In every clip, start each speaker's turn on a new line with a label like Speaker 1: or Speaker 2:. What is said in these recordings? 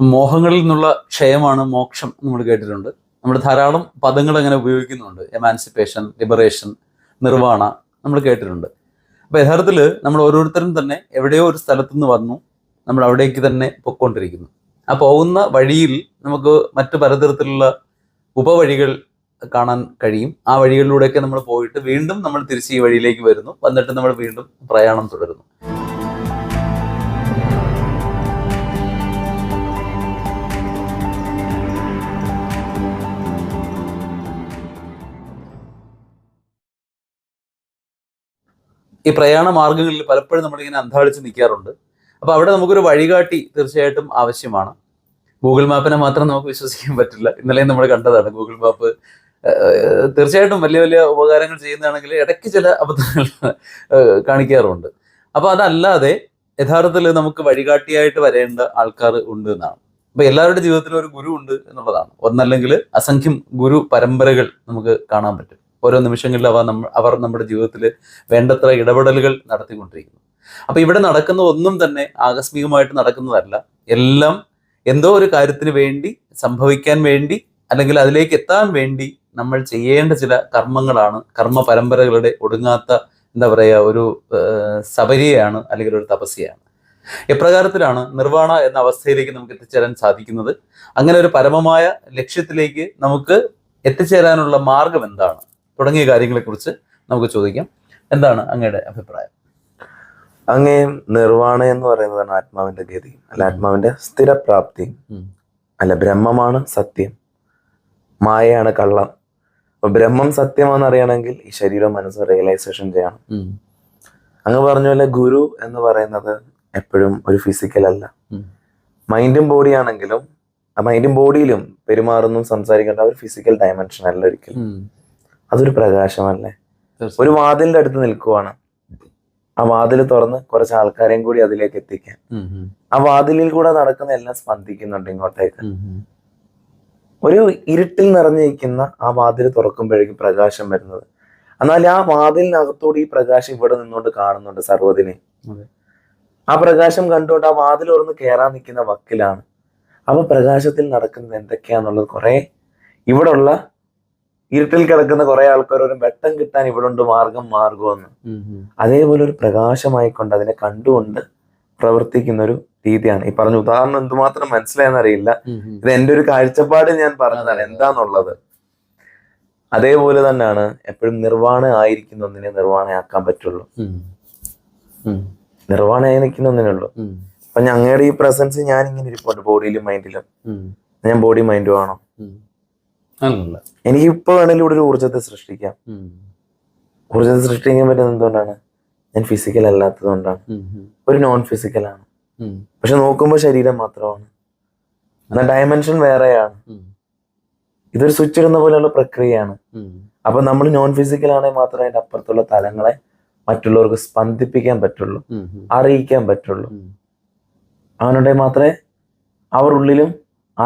Speaker 1: മോഹങ്ങളിൽ നിന്നുള്ള ക്ഷയമാണ് മോക്ഷം നമ്മൾ കേട്ടിട്ടുണ്ട്. നമ്മൾ ധാരാളം പദങ്ങൾ അങ്ങനെ ഉപയോഗിക്കുന്നുണ്ട്. എമാൻസിപ്പേഷൻ ലിബറേഷൻ നിർവാണ നമ്മൾ കേട്ടിട്ടുണ്ട്. അപ്പോൾ യഥാർത്ഥത്തിൽ നമ്മൾ ഓരോരുത്തരും തന്നെ എവിടെയോ ഒരു സ്ഥലത്തു നിന്ന് വന്നു. നമ്മൾ അവിടേക്ക് തന്നെ പൊയ്ക്കൊണ്ടിരിക്കുന്നു. ആ പോകുന്ന വഴിയിൽ നമുക്ക് മറ്റു പലതരത്തിലുള്ള ഉപവഴികൾ കാണാൻ കഴിയും. ആ വഴികളിലൂടെയൊക്കെ നമ്മൾ പോയിട്ട് വീണ്ടും നമ്മൾ തിരിച്ച് ഈ വഴിയിലേക്ക് വരുന്നു. വന്നിട്ട് നമ്മൾ വീണ്ടും പ്രയാണം തുടരുന്നു. ഈ പ്രയാണ മാർഗങ്ങളിൽ പലപ്പോഴും നമ്മളിങ്ങനെ അന്താളിച്ച് നിൽക്കാറുണ്ട്. അപ്പോൾ അവിടെ നമുക്കൊരു വഴികാട്ടി തീർച്ചയായിട്ടും ആവശ്യമാണ്. ഗൂഗിൾ മാപ്പിനെ മാത്രം നമുക്ക് വിശ്വസിക്കാൻ പറ്റില്ല. ഇന്നലെ നമ്മൾ കണ്ടതാണ് ഗൂഗിൾ മാപ്പ് തീർച്ചയായിട്ടും വലിയ വലിയ ഉപകാരങ്ങൾ ചെയ്യുന്നതാണെങ്കിൽ ഇടയ്ക്ക് ചില അബദ്ധങ്ങൾ കാണിക്കാറുണ്ട്. അപ്പോൾ അതല്ലാതെ യഥാർത്ഥത്തിൽ നമുക്ക് വഴികാട്ടിയായിട്ട് വരേണ്ട ആൾക്കാർ ഉണ്ട് എന്നാണ്. അപ്പോൾ എല്ലാവരുടെ ജീവിതത്തിലും ഒരു ഗുരു ഉണ്ട് എന്നുള്ളതാണ്. ഒന്നല്ലെങ്കിൽ അസംഖ്യം ഗുരു പരമ്പരകൾ നമുക്ക് കാണാൻ പറ്റും. ഓരോ നിമിഷങ്ങളിൽ അവ നമ്മ അവർ നമ്മുടെ ജീവിതത്തിൽ വേണ്ടത്ര ഇടപെടലുകൾ നടത്തിക്കൊണ്ടിരിക്കുന്നു. അപ്പൊ ഇവിടെ നടക്കുന്ന ഒന്നും തന്നെ ആകസ്മികമായിട്ട് നടക്കുന്നതല്ല. എല്ലാം എന്തോ ഒരു കാര്യത്തിന് വേണ്ടി സംഭവിക്കാൻ വേണ്ടി അല്ലെങ്കിൽ അതിലേക്ക് എത്താൻ വേണ്ടി നമ്മൾ ചെയ്യേണ്ട ചില കർമ്മങ്ങളാണ്. കർമ്മ പരമ്പരകളുടെ ഒടുങ്ങാത്ത എന്താ പറയുക ഒരു സബരിയാണ് അല്ലെങ്കിൽ ഒരു തപസ്യയാണ്. എപ്രകാരത്തിലാണ് നിർവാണ എന്ന അവസ്ഥയിലേക്ക് നമുക്ക് എത്തിച്ചേരാൻ സാധിക്കുന്നത്? അങ്ങനെ ഒരു പരമമായ ലക്ഷ്യത്തിലേക്ക് നമുക്ക് എത്തിച്ചേരാനുള്ള മാർഗം എന്താണ്? തുടങ്ങിയ കാര്യങ്ങളെക്കുറിച്ച് നമുക്ക് ചോദിക്കാം. എന്താണ് അങ്ങയുടെ അഭിപ്രായം?
Speaker 2: അങ്ങേ നിർവാണ എന്ന് പറയുന്നതാണ് ആത്മാവിന്റെ ഗതി അല്ല ആത്മാവിന്റെ സ്ഥിരപ്രാപ്തി. അല്ല ബ്രഹ്മമാണ് സത്യം മായയാണ് കള്ളം. അപ്പൊ ബ്രഹ്മം സത്യമാണെന്ന് അറിയണമെങ്കിൽ ഈ ശരീരം മനസ്സ് റിയലൈസേഷൻ ചെയ്യണം. അങ്ങ് പറഞ്ഞ പോലെ ഗുരു എന്ന് പറയുന്നത് എപ്പോഴും ഒരു ഫിസിക്കൽ അല്ല. മൈൻഡും ബോഡി ആണെങ്കിലും ആ മൈൻഡും ബോഡിയിലും പെരുമാറുന്നു സംസാരിക്കേണ്ട ഒരു ഫിസിക്കൽ ഡയമെൻഷൻ അല്ല ഒരിക്കലും. അതൊരു പ്രകാശമല്ലേ? ഒരു വാതിലിന്റെ അടുത്ത് നിൽക്കുവാണ്. ആ വാതിൽ തുറന്ന് കുറച്ച് ആൾക്കാരെയും കൂടി അതിലേക്ക് എത്തിക്കാൻ. ആ വാതിലിൽ കൂടെ നടക്കുന്ന എല്ലാം സ്പന്ദിക്കുന്നുണ്ട് ഇങ്ങോട്ടേക്ക്. ഒരു ഇരുട്ടിൽ നിറഞ്ഞിരിക്കുന്ന ആ വാതിൽ തുറക്കുമ്പോഴേക്കും പ്രകാശം വരുന്നത്. എന്നാൽ ആ വാതിലിനകത്തോട് ഈ പ്രകാശം ഇവിടെ നിന്നുകൊണ്ട് കാണുന്നുണ്ട്
Speaker 1: സർവതിനെ.
Speaker 2: ആ പ്രകാശം കണ്ടുകൊണ്ട് ആ വാതിൽ തുറന്ന് കയറാൻ നിൽക്കുന്ന വക്കിലാണ്. അപ്പൊ പ്രകാശത്തിൽ നടക്കുന്നത് എന്തൊക്കെയാന്നുള്ളത് കുറെ ഇവിടെ ഉള്ള ഇരുട്ടിൽ കിടക്കുന്ന കുറെ ആൾക്കാർ ഒരു വെട്ടം കിട്ടാൻ ഇവിടെ ഉണ്ട് മാർഗം മാർഗമെന്ന്. അതേപോലെ ഒരു പ്രകാശമായിക്കൊണ്ട് അതിനെ കണ്ടുകൊണ്ട് പ്രവർത്തിക്കുന്ന ഒരു രീതിയാണ്. ഈ പറഞ്ഞ ഉദാഹരണം എന്തുമാത്രം മനസ്സിലായെന്നറിയില്ല. ഇത് എന്റെ ഒരു കാഴ്ചപ്പാട് ഞാൻ പറഞ്ഞതാണ്. എന്താന്നുള്ളത്? അതേപോലെ തന്നെയാണ് എപ്പോഴും നിർവാണ ആയിരിക്കുന്ന ഒന്നിനെ നിർവാണയാക്കാൻ പറ്റുള്ളൂ.
Speaker 1: നിർവാണ ആയിരിക്കുന്ന
Speaker 2: നിർവാണയായി നിൽക്കുന്ന ഒന്നിനേ ഉള്ളൂ. അപ്പൊ ഞങ്ങളുടെ ഈ പ്രസൻസ് ഞാൻ ഇങ്ങനെ ഇരിപ്പുണ്ട് ബോഡിയിലും മൈൻഡിലും ഞാൻ ബോഡി മൈൻഡും ആണോ?
Speaker 1: ഉം. വേണമെങ്കിൽ
Speaker 2: എനിക്ക് ഇപ്പൊ വേണമെങ്കിലും ഇവിടെ ഒരു ഊർജത്തെ സൃഷ്ടിക്കാം ഊർജത്തെ സൃഷ്ടിക്കാൻ പറ്റുന്നത് എന്തുകൊണ്ടാണ് ഞാൻ ഫിസിക്കൽ അല്ലാത്തത് കൊണ്ടാണ്. ഒരു നോൺ ഫിസിക്കൽ ആണ്. പക്ഷെ നോക്കുമ്പോൾ ശരീരം മാത്രമാണ് എന്നാൽ ഡയമെൻഷൻ വേറെയാണ് ഇതൊരു സ്വിച്ച് ഇടുന്ന പോലെയുള്ള പ്രക്രിയയാണ്. അപ്പൊ നമ്മൾ നോൺ ഫിസിക്കൽ ആണെങ്കിൽ മാത്രമേ അതിന്റെ അപ്പുറത്തുള്ള തലങ്ങളെ മറ്റുള്ളവർക്ക് സ്പന്ദിപ്പിക്കാൻ പറ്റുള്ളൂ. അറിയിക്കാൻ പറ്റുള്ളൂ. അവനുണ്ടെങ്കിൽ മാത്രമേ അവർ ഉള്ളിലും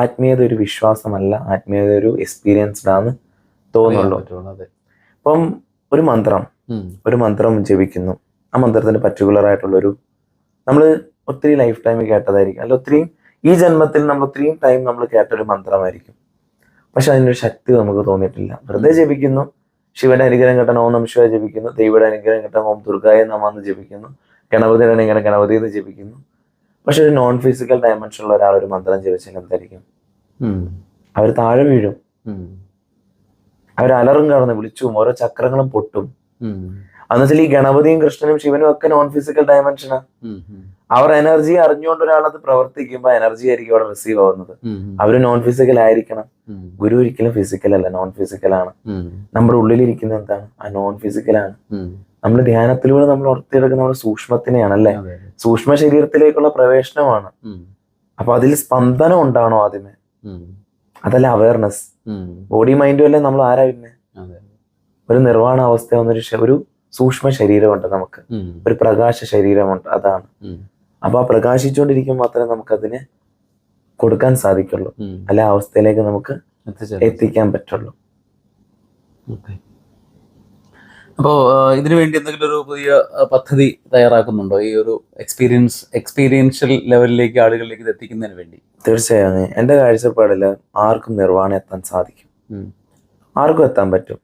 Speaker 2: ആത്മീയത ഒരു വിശ്വാസമല്ല ആത്മീയത ഒരു എക്സ്പീരിയൻസ്ഡ് ആണ് തോന്നുള്ളൂ. അപ്പം ഒരു മന്ത്രം ഒരു മന്ത്രം ജപിക്കുന്നു. ആ മന്ത്രത്തിന് പർട്ടിക്കുലർ ആയിട്ടുള്ള ഒരു നമ്മൾ ഒത്തിരി ലൈഫ് ടൈം കേട്ടതായിരിക്കും. അല്ല ഒത്തിരിയും ഈ ജന്മത്തിൽ നമ്മൾ ഒത്തിരിയും ടൈം നമ്മൾ കേട്ട ഒരു മന്ത്രമായിരിക്കും. പക്ഷെ അതിനൊരു ശക്തി നമുക്ക് തോന്നിയിട്ടില്ല. വെറുതെ ജപിക്കുന്നു. ശിവന്റെ അനുഗ്രഹം കിട്ടണം ഓം നമ ശിവ ജപിക്കുന്നു. ദൈവയുടെ അനുഗ്രഹം കിട്ടണം ഓം ദുർഗായ നമാന്ന് ജപിക്കുന്നു. ഗണപതിയുടെ അനുഗ്രഹം ഗണപതി എന്ന് ജപിക്കുന്നു. പക്ഷെ ഒരു നോൺ ഫിസിക്കൽ ഡയമെൻഷനുള്ള ഒരാൾ ഒരു മന്ത്രം ജപിച്ചാൽ എന്തായിരിക്കും
Speaker 1: അവർ
Speaker 2: അവർ താഴെ വീഴും. അവർ അലറും കടന്ന് വിളിച്ചും ഓരോ ചക്രങ്ങളും പൊട്ടും. എന്നുവെച്ചാൽ ഈ ഗണപതിയും കൃഷ്ണനും ശിവനും ഒക്കെ നോൺ ഫിസിക്കൽ ഡയമെൻഷനാ. അവർ എനർജി അറിഞ്ഞുകൊണ്ട് ഒരാളത് പ്രവർത്തിക്കുമ്പോൾ എനർജി ആയിരിക്കും അവിടെ റിസീവ് ആവുന്നത്.
Speaker 1: അവർ
Speaker 2: അവർ നോൺ ഫിസിക്കൽ ആയിരിക്കണം. ഗുരു ഒരിക്കലും ഫിസിക്കൽ അല്ല നോൺ ഫിസിക്കൽ ആണ്. നമ്മുടെ ഉള്ളിലിരിക്കുന്ന എന്താണ്? ആ നോൺ ഫിസിക്കൽ ആണ്. നമ്മൾ ധ്യാനത്തിലൂടെ നമ്മൾ ഉറത്തിയെടുക്കുന്ന നമ്മുടെ സൂക്ഷ്മത്തിനെയാണ് അല്ലേ. സൂക്ഷ്മ ശരീരത്തിലേക്കുള്ള പ്രവേശനമാണ്. അപ്പൊ അതിൽ സ്പന്ദനം ഉണ്ടാണോ ആദ്യമേ? അതല്ല അവയർനെസ് ബോഡി മൈൻഡും അല്ലേ നമ്മൾ ആരാ പിന്നെ? ഒരു നിർവാണ അവസ്ഥ വന്നൊരു ഒരു സൂക്ഷ്മ ശരീരമുണ്ട് നമുക്ക്. ഒരു പ്രകാശ ശരീരമുണ്ട് അതാണ്. അപ്പൊ ആ പ്രകാശിച്ചുകൊണ്ടിരിക്കുമ്പോൾ മാത്രമേ നമുക്കതിനെ കൊടുക്കാൻ സാധിക്കുള്ളൂ. അല്ല അവസ്ഥയിലേക്ക് നമുക്ക് എത്തിക്കാൻ പറ്റുള്ളൂ.
Speaker 1: അപ്പോൾ ഇതിനു വേണ്ടി എന്തെങ്കിലും ഒരു പുതിയ പദ്ധതി തയ്യാറാക്കുന്നുണ്ടോ? ഈ ഒരു എക്സ്പീരിയൻസ് എക്സ്പീരിയൻഷ്യൽ ലെവലിലേക്ക് ആളുകളിലേക്ക് എത്തിക്കുന്നതിന് വേണ്ടി.
Speaker 2: തീർച്ചയായും. എന്റെ കാഴ്ചപ്പാടിൽ ആർക്കും നിർവാണം എത്താൻ സാധിക്കും. ആർക്കും എത്താൻ പറ്റും.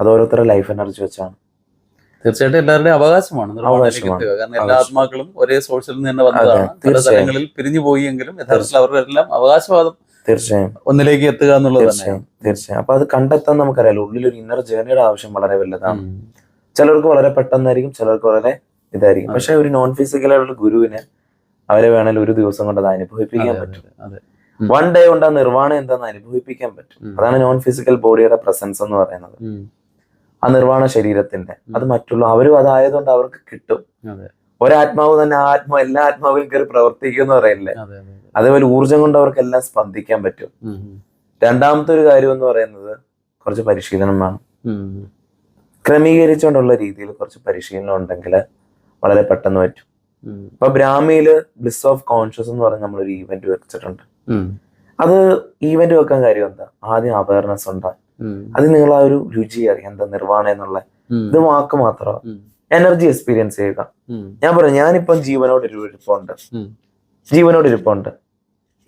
Speaker 2: അത് ഓരോരുത്തരുടെ ലൈഫ് എനർജി വെച്ചാണ്.
Speaker 1: തീർച്ചയായിട്ടും എല്ലാവരുടെയും അവകാശമാണ്. കാരണം എല്ലാ ആത്മാക്കളും ഒരേ സോഴ്സിൽ നിന്ന് തന്നെ വന്നതാണ്. പല. സ്ഥലങ്ങളിൽ പിരിഞ്ഞു പോയി എങ്കിലും യഥാർത്ഥത്തിൽ അവരുടെ എല്ലാം അവകാശവാദം
Speaker 2: തീർച്ചയായും.
Speaker 1: ഒന്നിലേക്ക് എത്തുക എന്നുള്ളത്
Speaker 2: തീർച്ചയായും തീർച്ചയായും. അപ്പൊ അത് കണ്ടെത്താൻ നമുക്കറിയാലോ ഉള്ളിൽ ഒരു ഇന്നർ ജേർണിയുടെ ആവശ്യം വളരെ വലുതാണ്. ചിലർക്ക് വളരെ പെട്ടെന്നായിരിക്കും ചിലർക്ക് വളരെ ഇതായിരിക്കും. പക്ഷെ ഒരു നോൺ ഫിസിക്കൽ ആയിട്ടുള്ള ഗുരുവിനെ അവരെ വേണമെങ്കിൽ ഒരു ദിവസം കൊണ്ട് അത് അനുഭവിപ്പിക്കാൻ പറ്റും. വൺ ഡേ കൊണ്ട് ആ നിർവാണം എന്താന്ന് അനുഭവിപ്പിക്കാൻ പറ്റും. അതാണ് നോൺ ഫിസിക്കൽ ബോഡിയുടെ പ്രസൻസ് എന്ന് പറയുന്നത്. ആ നിർവാണ ശരീരത്തിന്റെ അത് മറ്റുള്ള അവരും അതായതുകൊണ്ട് അവർക്ക് കിട്ടും. ഒരാത്മാവ് തന്നെ ആ ആത്മാവ് എല്ലാ ആത്മാവിലും കയറി പ്രവർത്തിക്കും എന്ന് പറയില്ലേ
Speaker 1: അതെ, അതെ, അതെ.
Speaker 2: അതേപോലെ ഊർജം കൊണ്ട് അവർക്ക് എല്ലാം സ്പന്ദിക്കാൻ പറ്റും. രണ്ടാമത്തെ ഒരു കാര്യം എന്ന് പറയുന്നത് കുറച്ച് പരിശീലനം വേണം ക്രമീകരിച്ചുകൊണ്ടുള്ള രീതിയിൽ കുറച്ച് പരിശീലനം ഉണ്ടെങ്കിൽ വളരെ പെട്ടെന്ന് പറ്റും. ഇപ്പൊ ബ്രാഹ്മിയിൽ ബ്ലിസ് ഓഫ് കോൺഷ്യസ് എന്ന് പറഞ്ഞ നമ്മളൊരു ഈവന്റ് വെച്ചിട്ടുണ്ട് അത് ഈവന്റ് വെക്കാൻ കാര്യം എന്താ ആദ്യം അവയർനെസ് ഉണ്ടാകും. അത് നിങ്ങൾ ആ ഒരു രുചി അറിയാം എന്താ നിർവാണം എന്നുള്ള. ഇത് വാക്ക് മാത്രമാണ്. എനർജി എക്സ്പീരിയൻസ് ചെയ്യുക. ഞാൻ പറഞ്ഞു ഞാനിപ്പം ജീവനോട് ഒരു ഇരിപ്പുണ്ട്. ജീവനോട് ഇരിപ്പുണ്ട്.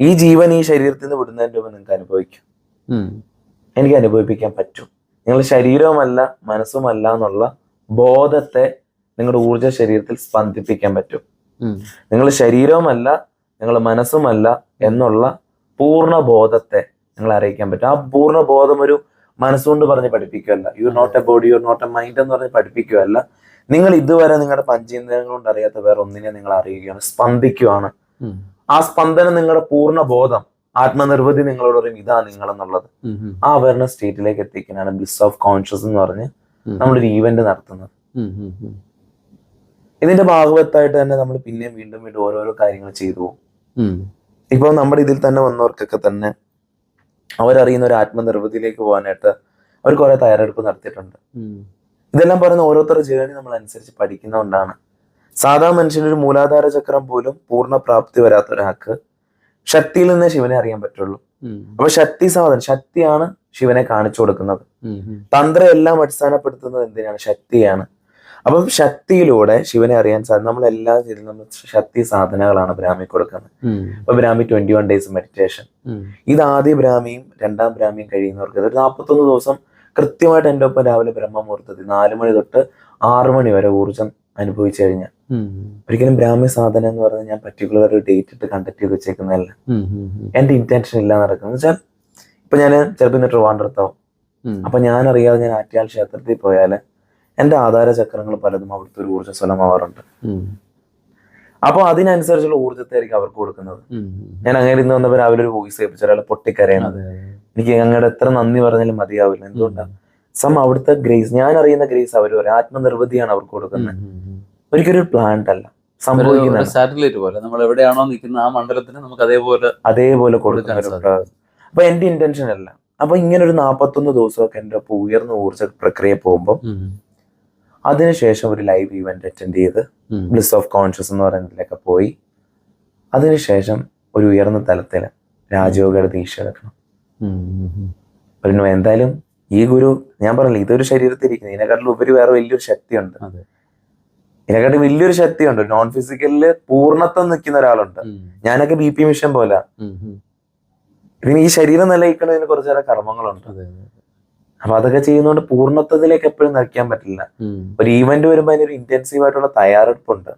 Speaker 2: ഈ ജീവൻ ഈ ശരീരത്തിൽ നിന്ന് വിടുന്നതിന്റെ മുമ്പ് നിങ്ങൾക്ക് അനുഭവിക്കും. എനിക്ക് അനുഭവിപ്പിക്കാൻ പറ്റും. നിങ്ങൾ ശരീരവുമല്ല മനസ്സുമല്ല എന്നുള്ള ബോധത്തെ നിങ്ങളുടെ ഊർജ ശരീരത്തിൽ സ്പന്ദിപ്പിക്കാൻ പറ്റും. നിങ്ങൾ ശരീരവുമല്ല നിങ്ങൾ മനസ്സുമല്ല എന്നുള്ള പൂർണ ബോധത്തെ നിങ്ങൾ അറിയിക്കാൻ പറ്റും. ആ പൂർണ ബോധം ഒരു മനസ്സുകൊണ്ട് പറഞ്ഞ് പഠിപ്പിക്കുകയല്ല. You not a body you not a mind എന്ന് പറഞ്ഞ് പഠിപ്പിക്കുകയല്ല. നിങ്ങൾ ഇതുവരെ നിങ്ങളുടെ പഞ്ചേന്ദ്രിയങ്ങൾ കൊണ്ട് അറിയാത്ത വേറെ ഒന്നിനെ നിങ്ങൾ അറിയുകയാണ് സ്പന്ദിക്കുകയാണ് ആ സ്പന്ദനം നിങ്ങളുടെ പൂർണ ബോധം ആത്മനിർവൃതി നിങ്ങളോട് പറയും ഇതാ നിങ്ങൾ എന്നുള്ളത്. ആ അവയർനെസ് സ്റ്റേറ്റിലേക്ക് എത്തിക്കാനാണ് ബ്ലിസ് ഓഫ് കോൺഷ്യസ് എന്ന് പറഞ്ഞ്. നമ്മളൊരു ഈവന്റ് നടത്തുന്നത്. ഇതിന്റെ ഭാഗവത്തായിട്ട് തന്നെ നമ്മൾ പിന്നെയും വീണ്ടും വീണ്ടും ഓരോരോ കാര്യങ്ങൾ ചെയ്തു പോകും
Speaker 1: ഇപ്പൊ
Speaker 2: ഇപ്പോൾ നമ്മുടെ ഇതിൽ തന്നെ വന്നവർക്കൊക്കെ തന്നെ അവരറിയുന്ന ഒരു ആത്മനിർവൃതിയിലേക്ക് പോകാനായിട്ട് അവർ കുറെ തയ്യാറെടുപ്പ് നടത്തിയിട്ടുണ്ട്. ഇതെല്ലാം പറയുന്ന ഓരോരുത്തരുടെ ജേണി നമ്മൾ അനുസരിച്ച് പഠിക്കുന്നതുകൊണ്ടാണ്. സാധാ മനുഷ്യന്റെ ഒരു മൂലാധാര ചക്രം പോലും പൂർണ പ്രാപ്തി വരാത്ത ഒരാൾക്ക് ശക്തിയിൽ നിന്നേ ശിവനെ അറിയാൻ പറ്റുള്ളൂ. അപ്പൊ ശക്തി സാധനം ശക്തിയാണ് ശിവനെ കാണിച്ചു കൊടുക്കുന്നത്. തന്ത്രം എല്ലാം അടിസ്ഥാനപ്പെടുത്തുന്നത് എന്തിനാണ്? ശക്തിയാണ്. അപ്പം ശക്തിയിലൂടെ ശിവനെ അറിയാൻ സാധിക്കും എല്ലാ ചെയ്തും നമ്മൾ ശക്തി സാധനങ്ങളാണ് ബ്രാഹ്മി കൊടുക്കുന്നത്. അപ്പൊ Brahmi twenty one days
Speaker 1: meditation
Speaker 2: ഇത് ആദ്യ ബ്രാഹ്മിയും രണ്ടാം ബ്രാഹ്മിയും കഴിയുന്നവർക്ക് ഒരു നാൽപ്പത്തൊന്ന് ദിവസം കൃത്യമായിട്ട് എന്റെ ഒപ്പം രാവിലെ ബ്രഹ്മമുഹൂർത്തത്തിൽ നാല് മണി തൊട്ട് ആറു മണി വരെ ഊർജം അനുഭവിച്ചു കഴിഞ്ഞാൽ. ഒരിക്കലും ബ്രാഹ്മി സാധന എന്ന് പറഞ്ഞാൽ ഞാൻ പർട്ടിക്കുലർ ഒരു ഡേറ്റ് ഇട്ട് കണ്ടക്ട് ചെയ്ത് വെച്ചേക്കുന്നതല്ല എന്റെ ഇന്റൻഷൻ ഇല്ല നടക്കുന്നത് വെച്ചാൽ ഇപ്പൊ ഞാൻ ചിലപ്പോൾ ഇന്ന് ട്രിവാൻഡ്രത്താവും. അപ്പൊ ഞാൻ അറിയാതെ ഞാൻ ആറ്റിയാൽ ക്ഷേത്രത്തിൽ പോയാൽ എന്റെ ആധാര ചക്രങ്ങൾ പലതും അവിടുത്തെ ഒരു
Speaker 1: ഊർജസ്വലമാവാറുണ്ട്.
Speaker 2: അപ്പൊ അതിനനുസരിച്ചുള്ള ഊർജത്തായിരിക്കും അവർക്ക് കൊടുക്കുന്നത്. ഞാൻ അങ്ങനെ ഇന്ന് വന്നപ്പോൾ രാവിലെ ഒരു വോയിസ് കേൾപ്പിച്ച. ഒരാൾ പൊട്ടിക്കരയണത്. എനിക്ക് അങ്ങടെ എത്ര നന്ദി പറഞ്ഞാലും മതിയാവില്ല. എന്തുകൊണ്ടാണ് സം അവിടുത്തെ ഗ്രേസ് ഞാൻ അറിയുന്ന ഗ്രേസ് അവർ പറയും. ആത്മനിർവൃതിയാണ് അവർക്ക് കൊടുക്കുന്നത്. ഒരിക്കലും ഒരു പ്ലാന്റ് അല്ല.
Speaker 1: സാറ്റലൈറ്റ് പോലെ. നമ്മൾ എവിടെയാണോ നിൽക്കുന്ന ആ മണ്ഡലത്തിന് നമുക്ക് അതേപോലെ
Speaker 2: അതേപോലെ
Speaker 1: കൊടുക്കാൻ
Speaker 2: അപ്പൊ എന്റെ ഇന്റൻഷൻ അല്ല. അപ്പൊ ഇങ്ങനെ ഒരു നാപ്പത്തൊന്ന് ദിവസമൊക്കെ എന്റെ ഒപ്പം ഉയർന്ന ഊർജ പ്രക്രിയ പോകുമ്പോൾ. അതിനുശേഷം ഒരു ലൈവ് ഇവന്റ് അറ്റൻഡ് ചെയ്ത് ബ്ലിസ് ഓഫ് കോൺഷ്യസ് എന്ന് പറയുന്നതിലൊക്കെ പോയി. അതിനുശേഷം ഒരു ഉയർന്ന തലത്തിൽ രാജയോഗയുടെ ദീക്ഷ എടുക്കണം.
Speaker 1: ഉം.
Speaker 2: എന്തായാലും ഈ ഗുരു ഞാൻ പറഞ്ഞില്ല ഇതൊരു ശരീരത്തിൽ ഇരിക്കുന്നത് ഇതിനെക്കാട്ടിലും ഉപരി വേറെ വലിയൊരു ശക്തിയുണ്ട്.
Speaker 1: ഇതിനെക്കാട്ടിൽ
Speaker 2: ഇതിനെക്കാട്ടി വലിയൊരു ശക്തിയുണ്ട്. നോൺ ഫിസിക്കലിൽ പൂർണത്വം നിൽക്കുന്ന ഒരാളുണ്ട്. ഞാനൊക്കെ ബി പി മിഷൻ പോലെ. ഇതിന് ഈ ശരീരം നിലനിൽക്കുന്നതിന് കുറച്ചേറെ കർമ്മങ്ങളുണ്ട്. അപ്പൊ അതൊക്കെ ചെയ്യുന്നതുകൊണ്ട് പൂർണത്വത്തിലേക്ക് എപ്പോഴും നിൽക്കാൻ പറ്റില്ല. ഒരു ഈവന്റ് വരുമ്പോൾ അതിനൊരു ഇന്റൻസീവ് ആയിട്ടുള്ള തയ്യാറെടുപ്പുണ്ട്.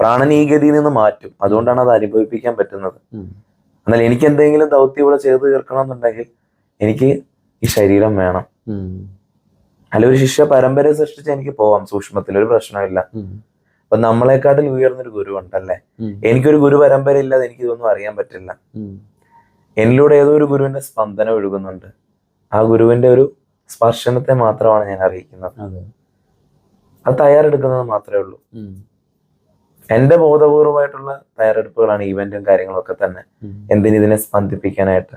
Speaker 2: പ്രാണൻ ഈ ഗതിയിൽ നിന്ന് മാറ്റും. അതുകൊണ്ടാണ് അത് അനുഭവിപ്പിക്കാൻ പറ്റുന്നത്. എന്നാൽ എനിക്ക് എന്തെങ്കിലും ദൗത്യം ഇവിടെ ചെയ്ത് തീർക്കണം എന്നുണ്ടെങ്കിൽ എനിക്ക് ഈ ശരീരം വേണം. അല്ല ഒരു ശിഷ്യ പരമ്പര സൃഷ്ടിച്ച് എനിക്ക് പോവാം സൂക്ഷ്മത്തിൽ. ഒരു പ്രശ്നമില്ല. അപ്പൊ നമ്മളെക്കാട്ടിൽ ഉയർന്നൊരു ഗുരു ഉണ്ടല്ലേ. എനിക്കൊരു ഗുരു പരമ്പര ഇല്ലാതെ എനിക്ക് ഇതൊന്നും അറിയാൻ പറ്റില്ല. എന്നിലൂടെ ഏതോ ഒരു ഗുരുവിന്റെ സ്പന്ദനം ഒഴുകുന്നുണ്ട്. ആ ഗുരുവിന്റെ ഒരു സ്പർശനത്തെ മാത്രമാണ് ഞാൻ അറിയിക്കുന്നത്.
Speaker 1: അതെ.
Speaker 2: തയ്യാറെടുക്കുന്നത് മാത്രമേ ഉള്ളൂ. എന്റെ ബോധപൂർവമായിട്ടുള്ള തയ്യാറെടുപ്പുകളാണ് ഇവന്റും കാര്യങ്ങളും ഒക്കെ തന്നെ എന്തിനെ ഇതിനെ സ്പന്ദിപ്പിക്കാനായിട്ട്?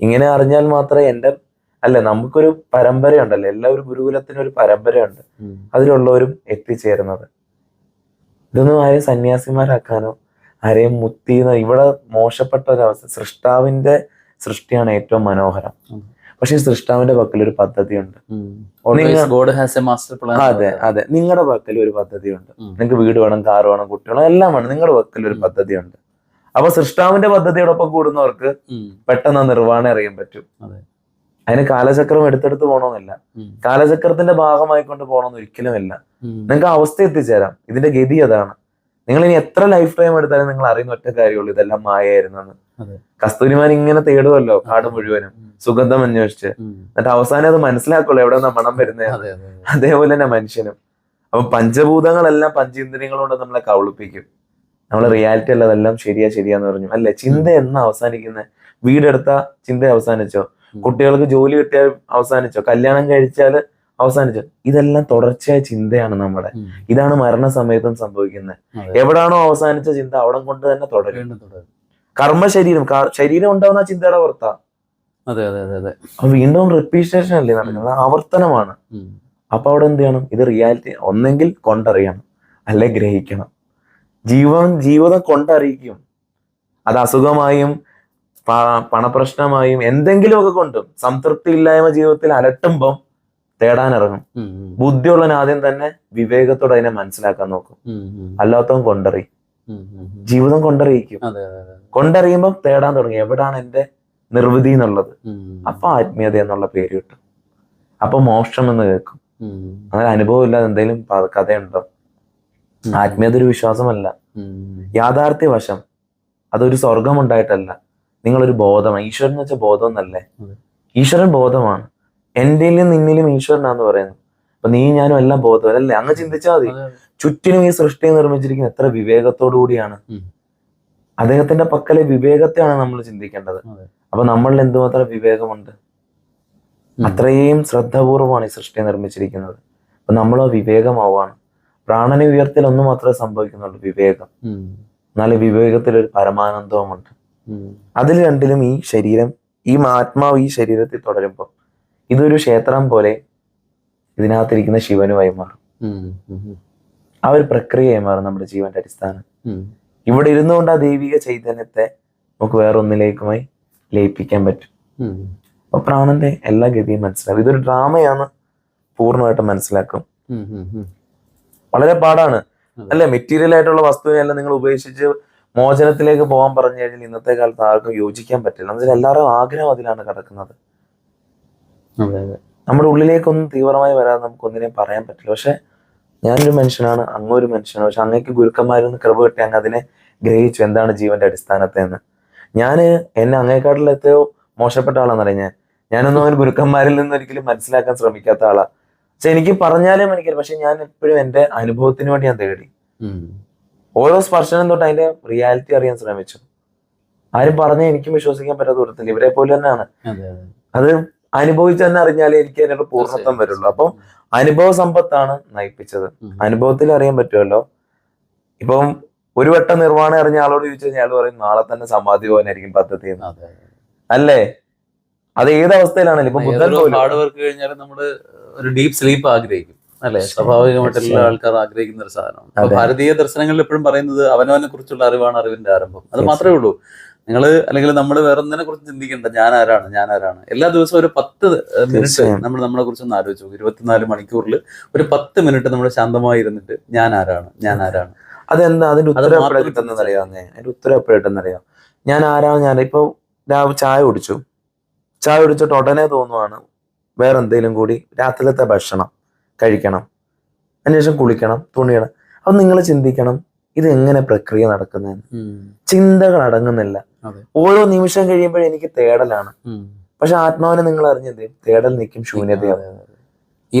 Speaker 2: ഇങ്ങനെ അറിഞ്ഞാൽ മാത്രമേ എന്റെ അല്ല നമുക്കൊരു പരമ്പരയുണ്ടല്ലോ. എല്ലാ ഒരു ഗുരുകുലത്തിനും ഒരു പരമ്പരയുണ്ട്. അതിലുള്ളവരും എത്തിച്ചേരുന്നത്. ഇതൊന്നും ആരെയും സന്യാസിമാരാക്കാനോ ആരെയും മുത്തിന്ന് ഇവിടെ മോശപ്പെട്ട ഒരവസ്ഥ സൃഷ്ടാവിന്റെ സൃഷ്ടിയാണ് ഏറ്റവും മനോഹരം. പക്ഷെ സൃഷ്ടാവിന്റെ പക്കൽ ഒരു പദ്ധതിയുണ്ട്. ഉണ്ട്
Speaker 1: God has a master plan
Speaker 2: അതെ അതെ. നിങ്ങളുടെ പക്കൽ ഒരു പദ്ധതിയുണ്ട്. നിങ്ങൾക്ക് വീട് വേണം കാർ വേണം കുട്ടി വേണം എല്ലാം വേണം. നിങ്ങളുടെ പക്കൽ ഒരു
Speaker 1: പദ്ധതി
Speaker 2: പദ്ധതിയുണ്ട്. അപ്പൊ സൃഷ്ടാവിന്റെ പദ്ധതിയോടൊപ്പം കൂടുന്നവർക്ക് പെട്ടെന്ന് നിർവാണം അറിയാൻ പറ്റും.
Speaker 1: അതെ.
Speaker 2: അതിന് കാലചക്രം എടുത്തെടുത്ത് പോകണമെന്നില്ല കാലചക്രത്തിന്റെ ഭാഗമായിക്കൊണ്ട് പോകണമെന്ന് ഒരിക്കലുമില്ല. നിങ്ങൾക്ക് അവസ്ഥ എത്തിച്ചേരാം. ഇതിന്റെ ഗതി അതാണ്. നിങ്ങൾ ഇനി എത്ര ലൈഫ് ടൈം എടുത്താലും നിങ്ങൾ അറിയുന്ന ഒറ്റ കാര്യമുള്ളൂ ഇതെല്ലാം മായായിരുന്നെന്ന്. കസ്തൂരിമാൻ ഇങ്ങനെ തേടുമല്ലോ കാട് മുഴുവനും സുഗന്ധം അന്വേഷിച്ച്. എന്നിട്ട് അവസാനം അത് മനസ്സിലാക്കുള്ളൂ എവിടെ നിന്നാ മണം വരുന്നത്
Speaker 1: അതെ അതെ
Speaker 2: അതേപോലെ തന്നെ മനുഷ്യനും. അപ്പൊ പഞ്ചഭൂതങ്ങളെല്ലാം പഞ്ചേന്ദ്രിയങ്ങൾ കൊണ്ട് നമ്മളെ കവളിപ്പിക്കും നമ്മളെ റിയാലിറ്റി അല്ല അതെല്ലാം ശരിയാ ശരിയാന്ന് പറഞ്ഞു. അല്ലെ? ചിന്ത എന്നാ അവസാനിക്കുന്നത് വീടെടുത്ത ചിന്ത അവസാനിച്ചോ? കുട്ടികൾക്ക് ജോലി കിട്ടിയാൽ അവസാനിച്ചോ? കല്യാണം കഴിച്ചാൽ അവസാനിച്ചോ. ഇതെല്ലാം തുടർച്ചയായ ചിന്തയാണ് നമ്മുടെ. ഇതാണ് മരണസമയത്തും സംഭവിക്കുന്നത്. എവിടാണോ അവസാനിച്ച ചിന്ത അവിടെ കൊണ്ട് തന്നെ തുടരും. കർമ്മ ശരീരം ശരീരം ഉണ്ടാവുന്ന ചിന്തയുടെ പുറത്താ.
Speaker 1: അതെ അതെ അതെ അതെ.
Speaker 2: വീണ്ടും റിപ്പീറ്റേഷൻ അല്ലേ നടക്കുന്നത്? ആവർത്തനമാണ്. അപ്പൊ അവിടെ എന്ത് ചെയ്യണം? ഇത് റിയാലിറ്റി ഒന്നെങ്കിൽ കൊണ്ടറിയണം. അല്ലെ ഗ്രഹിക്കണം. ജീവൻ ജീവിതം കൊണ്ടറിയിക്കും. അത് അസുഖമായും പണപ്രശ്നമായും എന്തെങ്കിലുമൊക്കെ കൊണ്ടും സംതൃപ്തി ഇല്ലായ്മ ജീവിതത്തിൽ അലട്ടുമ്പം തേടാനിറങ്ങും. ബുദ്ധിയുള്ളവൻ ആദ്യം തന്നെ വിവേകത്തോടെ അതിനെ മനസ്സിലാക്കാൻ നോക്കും. അല്ലാത്തവൻ.
Speaker 1: ഉം.
Speaker 2: ജീവിതം കൊണ്ടറിയിക്കും. കൊണ്ടറിയുമ്പോൾ തേടാൻ തുടങ്ങി. എവിടാണ് എന്റെ നിർവൃതി എന്നുള്ളത്? അപ്പൊ ആത്മീയത എന്നുള്ള പേര് കിട്ടും. അപ്പൊ മോക്ഷം എന്ന് കേൾക്കും. അങ്ങനെ അനുഭവം ഇല്ലാതെ എന്തെങ്കിലും കഥയുണ്ടോ? ആത്മീയത ഒരു വിശ്വാസമല്ല.
Speaker 1: യാഥാർത്ഥ്യ
Speaker 2: യാഥാർത്ഥ്യവശം അതൊരു സ്വർഗം ഉണ്ടായിട്ടല്ല. നിങ്ങളൊരു ബോധമാണ്. ഈശ്വരൻ എന്ന് വെച്ചാൽ ബോധം എന്നല്ലേ ഈശ്വരൻ ബോധമാണ്. എന്റെയിലും നിന്നിലും ഈശ്വരനാന്ന് പറയുന്നു. അപ്പൊ നീ ഞാനും എല്ലാം ബോധം അല്ലേ? അങ്ങ് ചിന്തിച്ചാൽ മതി. ചുറ്റിനും ഈ സൃഷ്ടിയെ നിർമ്മിച്ചിരിക്കുന്ന എത്ര വിവേകത്തോടു കൂടിയാണ്. അദ്ദേഹത്തിന്റെ പക്കലെ വിവേകത്തെയാണ് നമ്മൾ ചിന്തിക്കേണ്ടത്. അപ്പൊ നമ്മളിൽ എന്തുമാത്രം വിവേകമുണ്ട്? അത്രയും ശ്രദ്ധാപൂർവമാണ് ഈ സൃഷ്ടിയെ നിർമ്മിച്ചിരിക്കുന്നത്. അപ്പൊ നമ്മൾ വിവേകമാവാണ് പ്രാണനെ ഉയർത്തിൽ ഒന്നും മാത്രമേ സംഭവിക്കുന്നുള്ളൂ വിവേകം. എന്നാൽ വിവേകത്തിൽ ഒരു പരമാനന്ദവുമുണ്ട്. അതിൽ രണ്ടിലും ഈ ശരീരം ഈ ആത്മാവ് ഈ ശരീരത്തിൽ തുടരുമ്പോൾ ഇതൊരു ക്ഷേത്രം പോലെ ഇതിനകത്തിരിക്കുന്ന ശിവനുമായി മാറും. ആ ഒരു പ്രക്രിയയായി മാറും നമ്മുടെ ജീവന്റെ അടിസ്ഥാനം. ഇവിടെ ഇരുന്നുകൊണ്ട് ആ ദൈവിക ചൈതന്യത്തെ നമുക്ക് വേറൊന്നിലേക്കുമായി ലയിപ്പിക്കാൻ പറ്റും. അപ്പൊ പ്രാണന്റെ എല്ലാ ഗതിയും മനസ്സിലാക്കും ഇതൊരു ഡ്രാമയാണ് പൂർണമായിട്ട് മനസ്സിലാക്കും. വളരെ പാടാണ്. അല്ലെ മെറ്റീരിയൽ ആയിട്ടുള്ള വസ്തുവിനെല്ലാം നിങ്ങൾ ഉപേക്ഷിച്ച് മോചനത്തിലേക്ക് പോകാൻ പറഞ്ഞു കഴിഞ്ഞാൽ ഇന്നത്തെ കാലത്ത് ആർക്കും യോജിക്കാൻ പറ്റില്ല. എന്നുവെച്ചാൽ എല്ലാവരും ആഗ്രഹം അതിലാണ് കിടക്കുന്നത്. നമ്മുടെ ഉള്ളിലേക്കൊന്നും തീവ്രമായി വരാതെ നമുക്ക് ഒന്നിനെയും പറയാൻ പറ്റില്ല. പക്ഷെ ഞാനൊരു മനുഷ്യനാണ് അങ്ങൊരു മനുഷ്യനാണ്. പക്ഷെ അങ്ങേക്ക് ഗുരുക്കന്മാരിൽ നിന്ന് കൃപ കിട്ടി അങ്ങ് അതിനെ ഗ്രഹിച്ചു. എന്താണ് ജീവന്റെ അടിസ്ഥാനത്തെ എന്ന്. ഞാൻ എന്നെ അങ്ങേക്കാട്ടിൽ എത്രയോ മോശപ്പെട്ട ആളാണെന്നറിയാം ഞാൻ? ഞാനൊന്നും ഒരു ഗുരുക്കന്മാരിൽ നിന്ന് ഒരിക്കലും മനസ്സിലാക്കാൻ ശ്രമിക്കാത്ത ആളാ. പക്ഷെ എനിക്ക് പറഞ്ഞാലും എനിക്ക് പക്ഷെ ഞാൻ എപ്പോഴും എന്റെ അനുഭവത്തിന് വേണ്ടി ഞാൻ തേടി. ഓരോ സ്പർശനം തൊട്ട് അതിന്റെ റിയാലിറ്റി അറിയാൻ ശ്രമിച്ചു. ആരും പറഞ്ഞ എനിക്കും വിശ്വസിക്കാൻ പറ്റാത്ത ദൂരത്തിൽ ഇവരെ പോലെ തന്നെയാണ്.
Speaker 1: അത്
Speaker 2: അനുഭവിച്ച് തന്നെ അറിഞ്ഞാലേ എനിക്ക് അതിനൊരു പൂർണത്വം വരുള്ളൂ. അപ്പം അനുഭവ സമ്പത്താണ് നയിപ്പിച്ചത്. അനുഭവത്തിൽ അറിയാൻ പറ്റുമല്ലോ? ഇപ്പം ഒരു വട്ടം നിർവാണം അറിഞ്ഞ ആളോട് ചോദിച്ചു കഴിഞ്ഞാൽ അയാൾ പറയും നാളെ തന്നെ സമാധി പോകാനായിരിക്കും പദ്ധതി അല്ലേ? അത് ഏത് അവസ്ഥയിലാണല്ലോ? ഇപ്പൊ ബുദ്ധൻ
Speaker 1: ഹാർഡ് വർക്ക് കഴിഞ്ഞാൽ നമ്മൾ ഒരു ഡീപ് സ്ലീപ്പ് ആഗ്രഹിക്കും അല്ലെ?
Speaker 2: സ്വാഭാവികമായിട്ടുള്ള
Speaker 1: ആൾക്കാർ ആഗ്രഹിക്കുന്ന ഒരു സാധനമാണ്. ഭാരതീയ ദർശനങ്ങളിൽ എപ്പോഴും പറയുന്നത് അവനവനെ കുറിച്ചുള്ള അറിവാണ് അറിവിന്റെ ആരംഭം. അത് മാത്രമേ ഉള്ളൂ. നിങ്ങൾ അല്ലെങ്കിൽ നമ്മൾ വേറെ ഒന്നിനെ കുറിച്ച് ചിന്തിക്കേണ്ട. ഞാൻ ആരാണ് ഞാൻ ആരാണ് എല്ലാ ദിവസവും ഒരു പത്ത് മിനിറ്റ് നമ്മൾ നമ്മളെ കുറിച്ച് ഒന്ന് ആലോചിച്ചു ഇരുപത്തിനാല് മണിക്കൂറിൽ ഒരു പത്ത് മിനിറ്റ് നമ്മൾ ശാന്തമായി ഇരുന്നിട്ട് ഞാൻ ആരാണ് ഞാൻ ആരാണ്
Speaker 2: അതെന്താ അതിന്റെ
Speaker 1: അത്
Speaker 2: ഉത്തരം എപ്പോഴാണ് അതിന്റെ ഉത്തരം അറിയാം ഞാൻ ആരാണ് ഞാൻ ഇപ്പൊ രാവിലെ ചായ കുടിച്ചു. ചായ കുടിച്ചിട്ട് ഉടനെ തോന്നുവാണ് വേറെ എന്തെങ്കിലും കൂടി രാത്രിയിലത്തെ ഭക്ഷണം കഴിക്കണം. അതിനുശേഷം കുളിക്കണം തുണിയിടണം അപ്പൊ നിങ്ങൾ ചിന്തിക്കണം. ഇത് എങ്ങനെ പ്രക്രിയ നടക്കുന്നതെന്ന്. ചിന്തകൾ അടങ്ങുന്നില്ല. ഓരോ നിമിഷം കഴിയുമ്പോഴും എനിക്ക് തേടലാണ്. പക്ഷെ ആത്മാവിനെ നിങ്ങൾ അറിഞ്ഞത് തേടൽ നിൽക്കും
Speaker 1: ശൂന്യതയാണ്.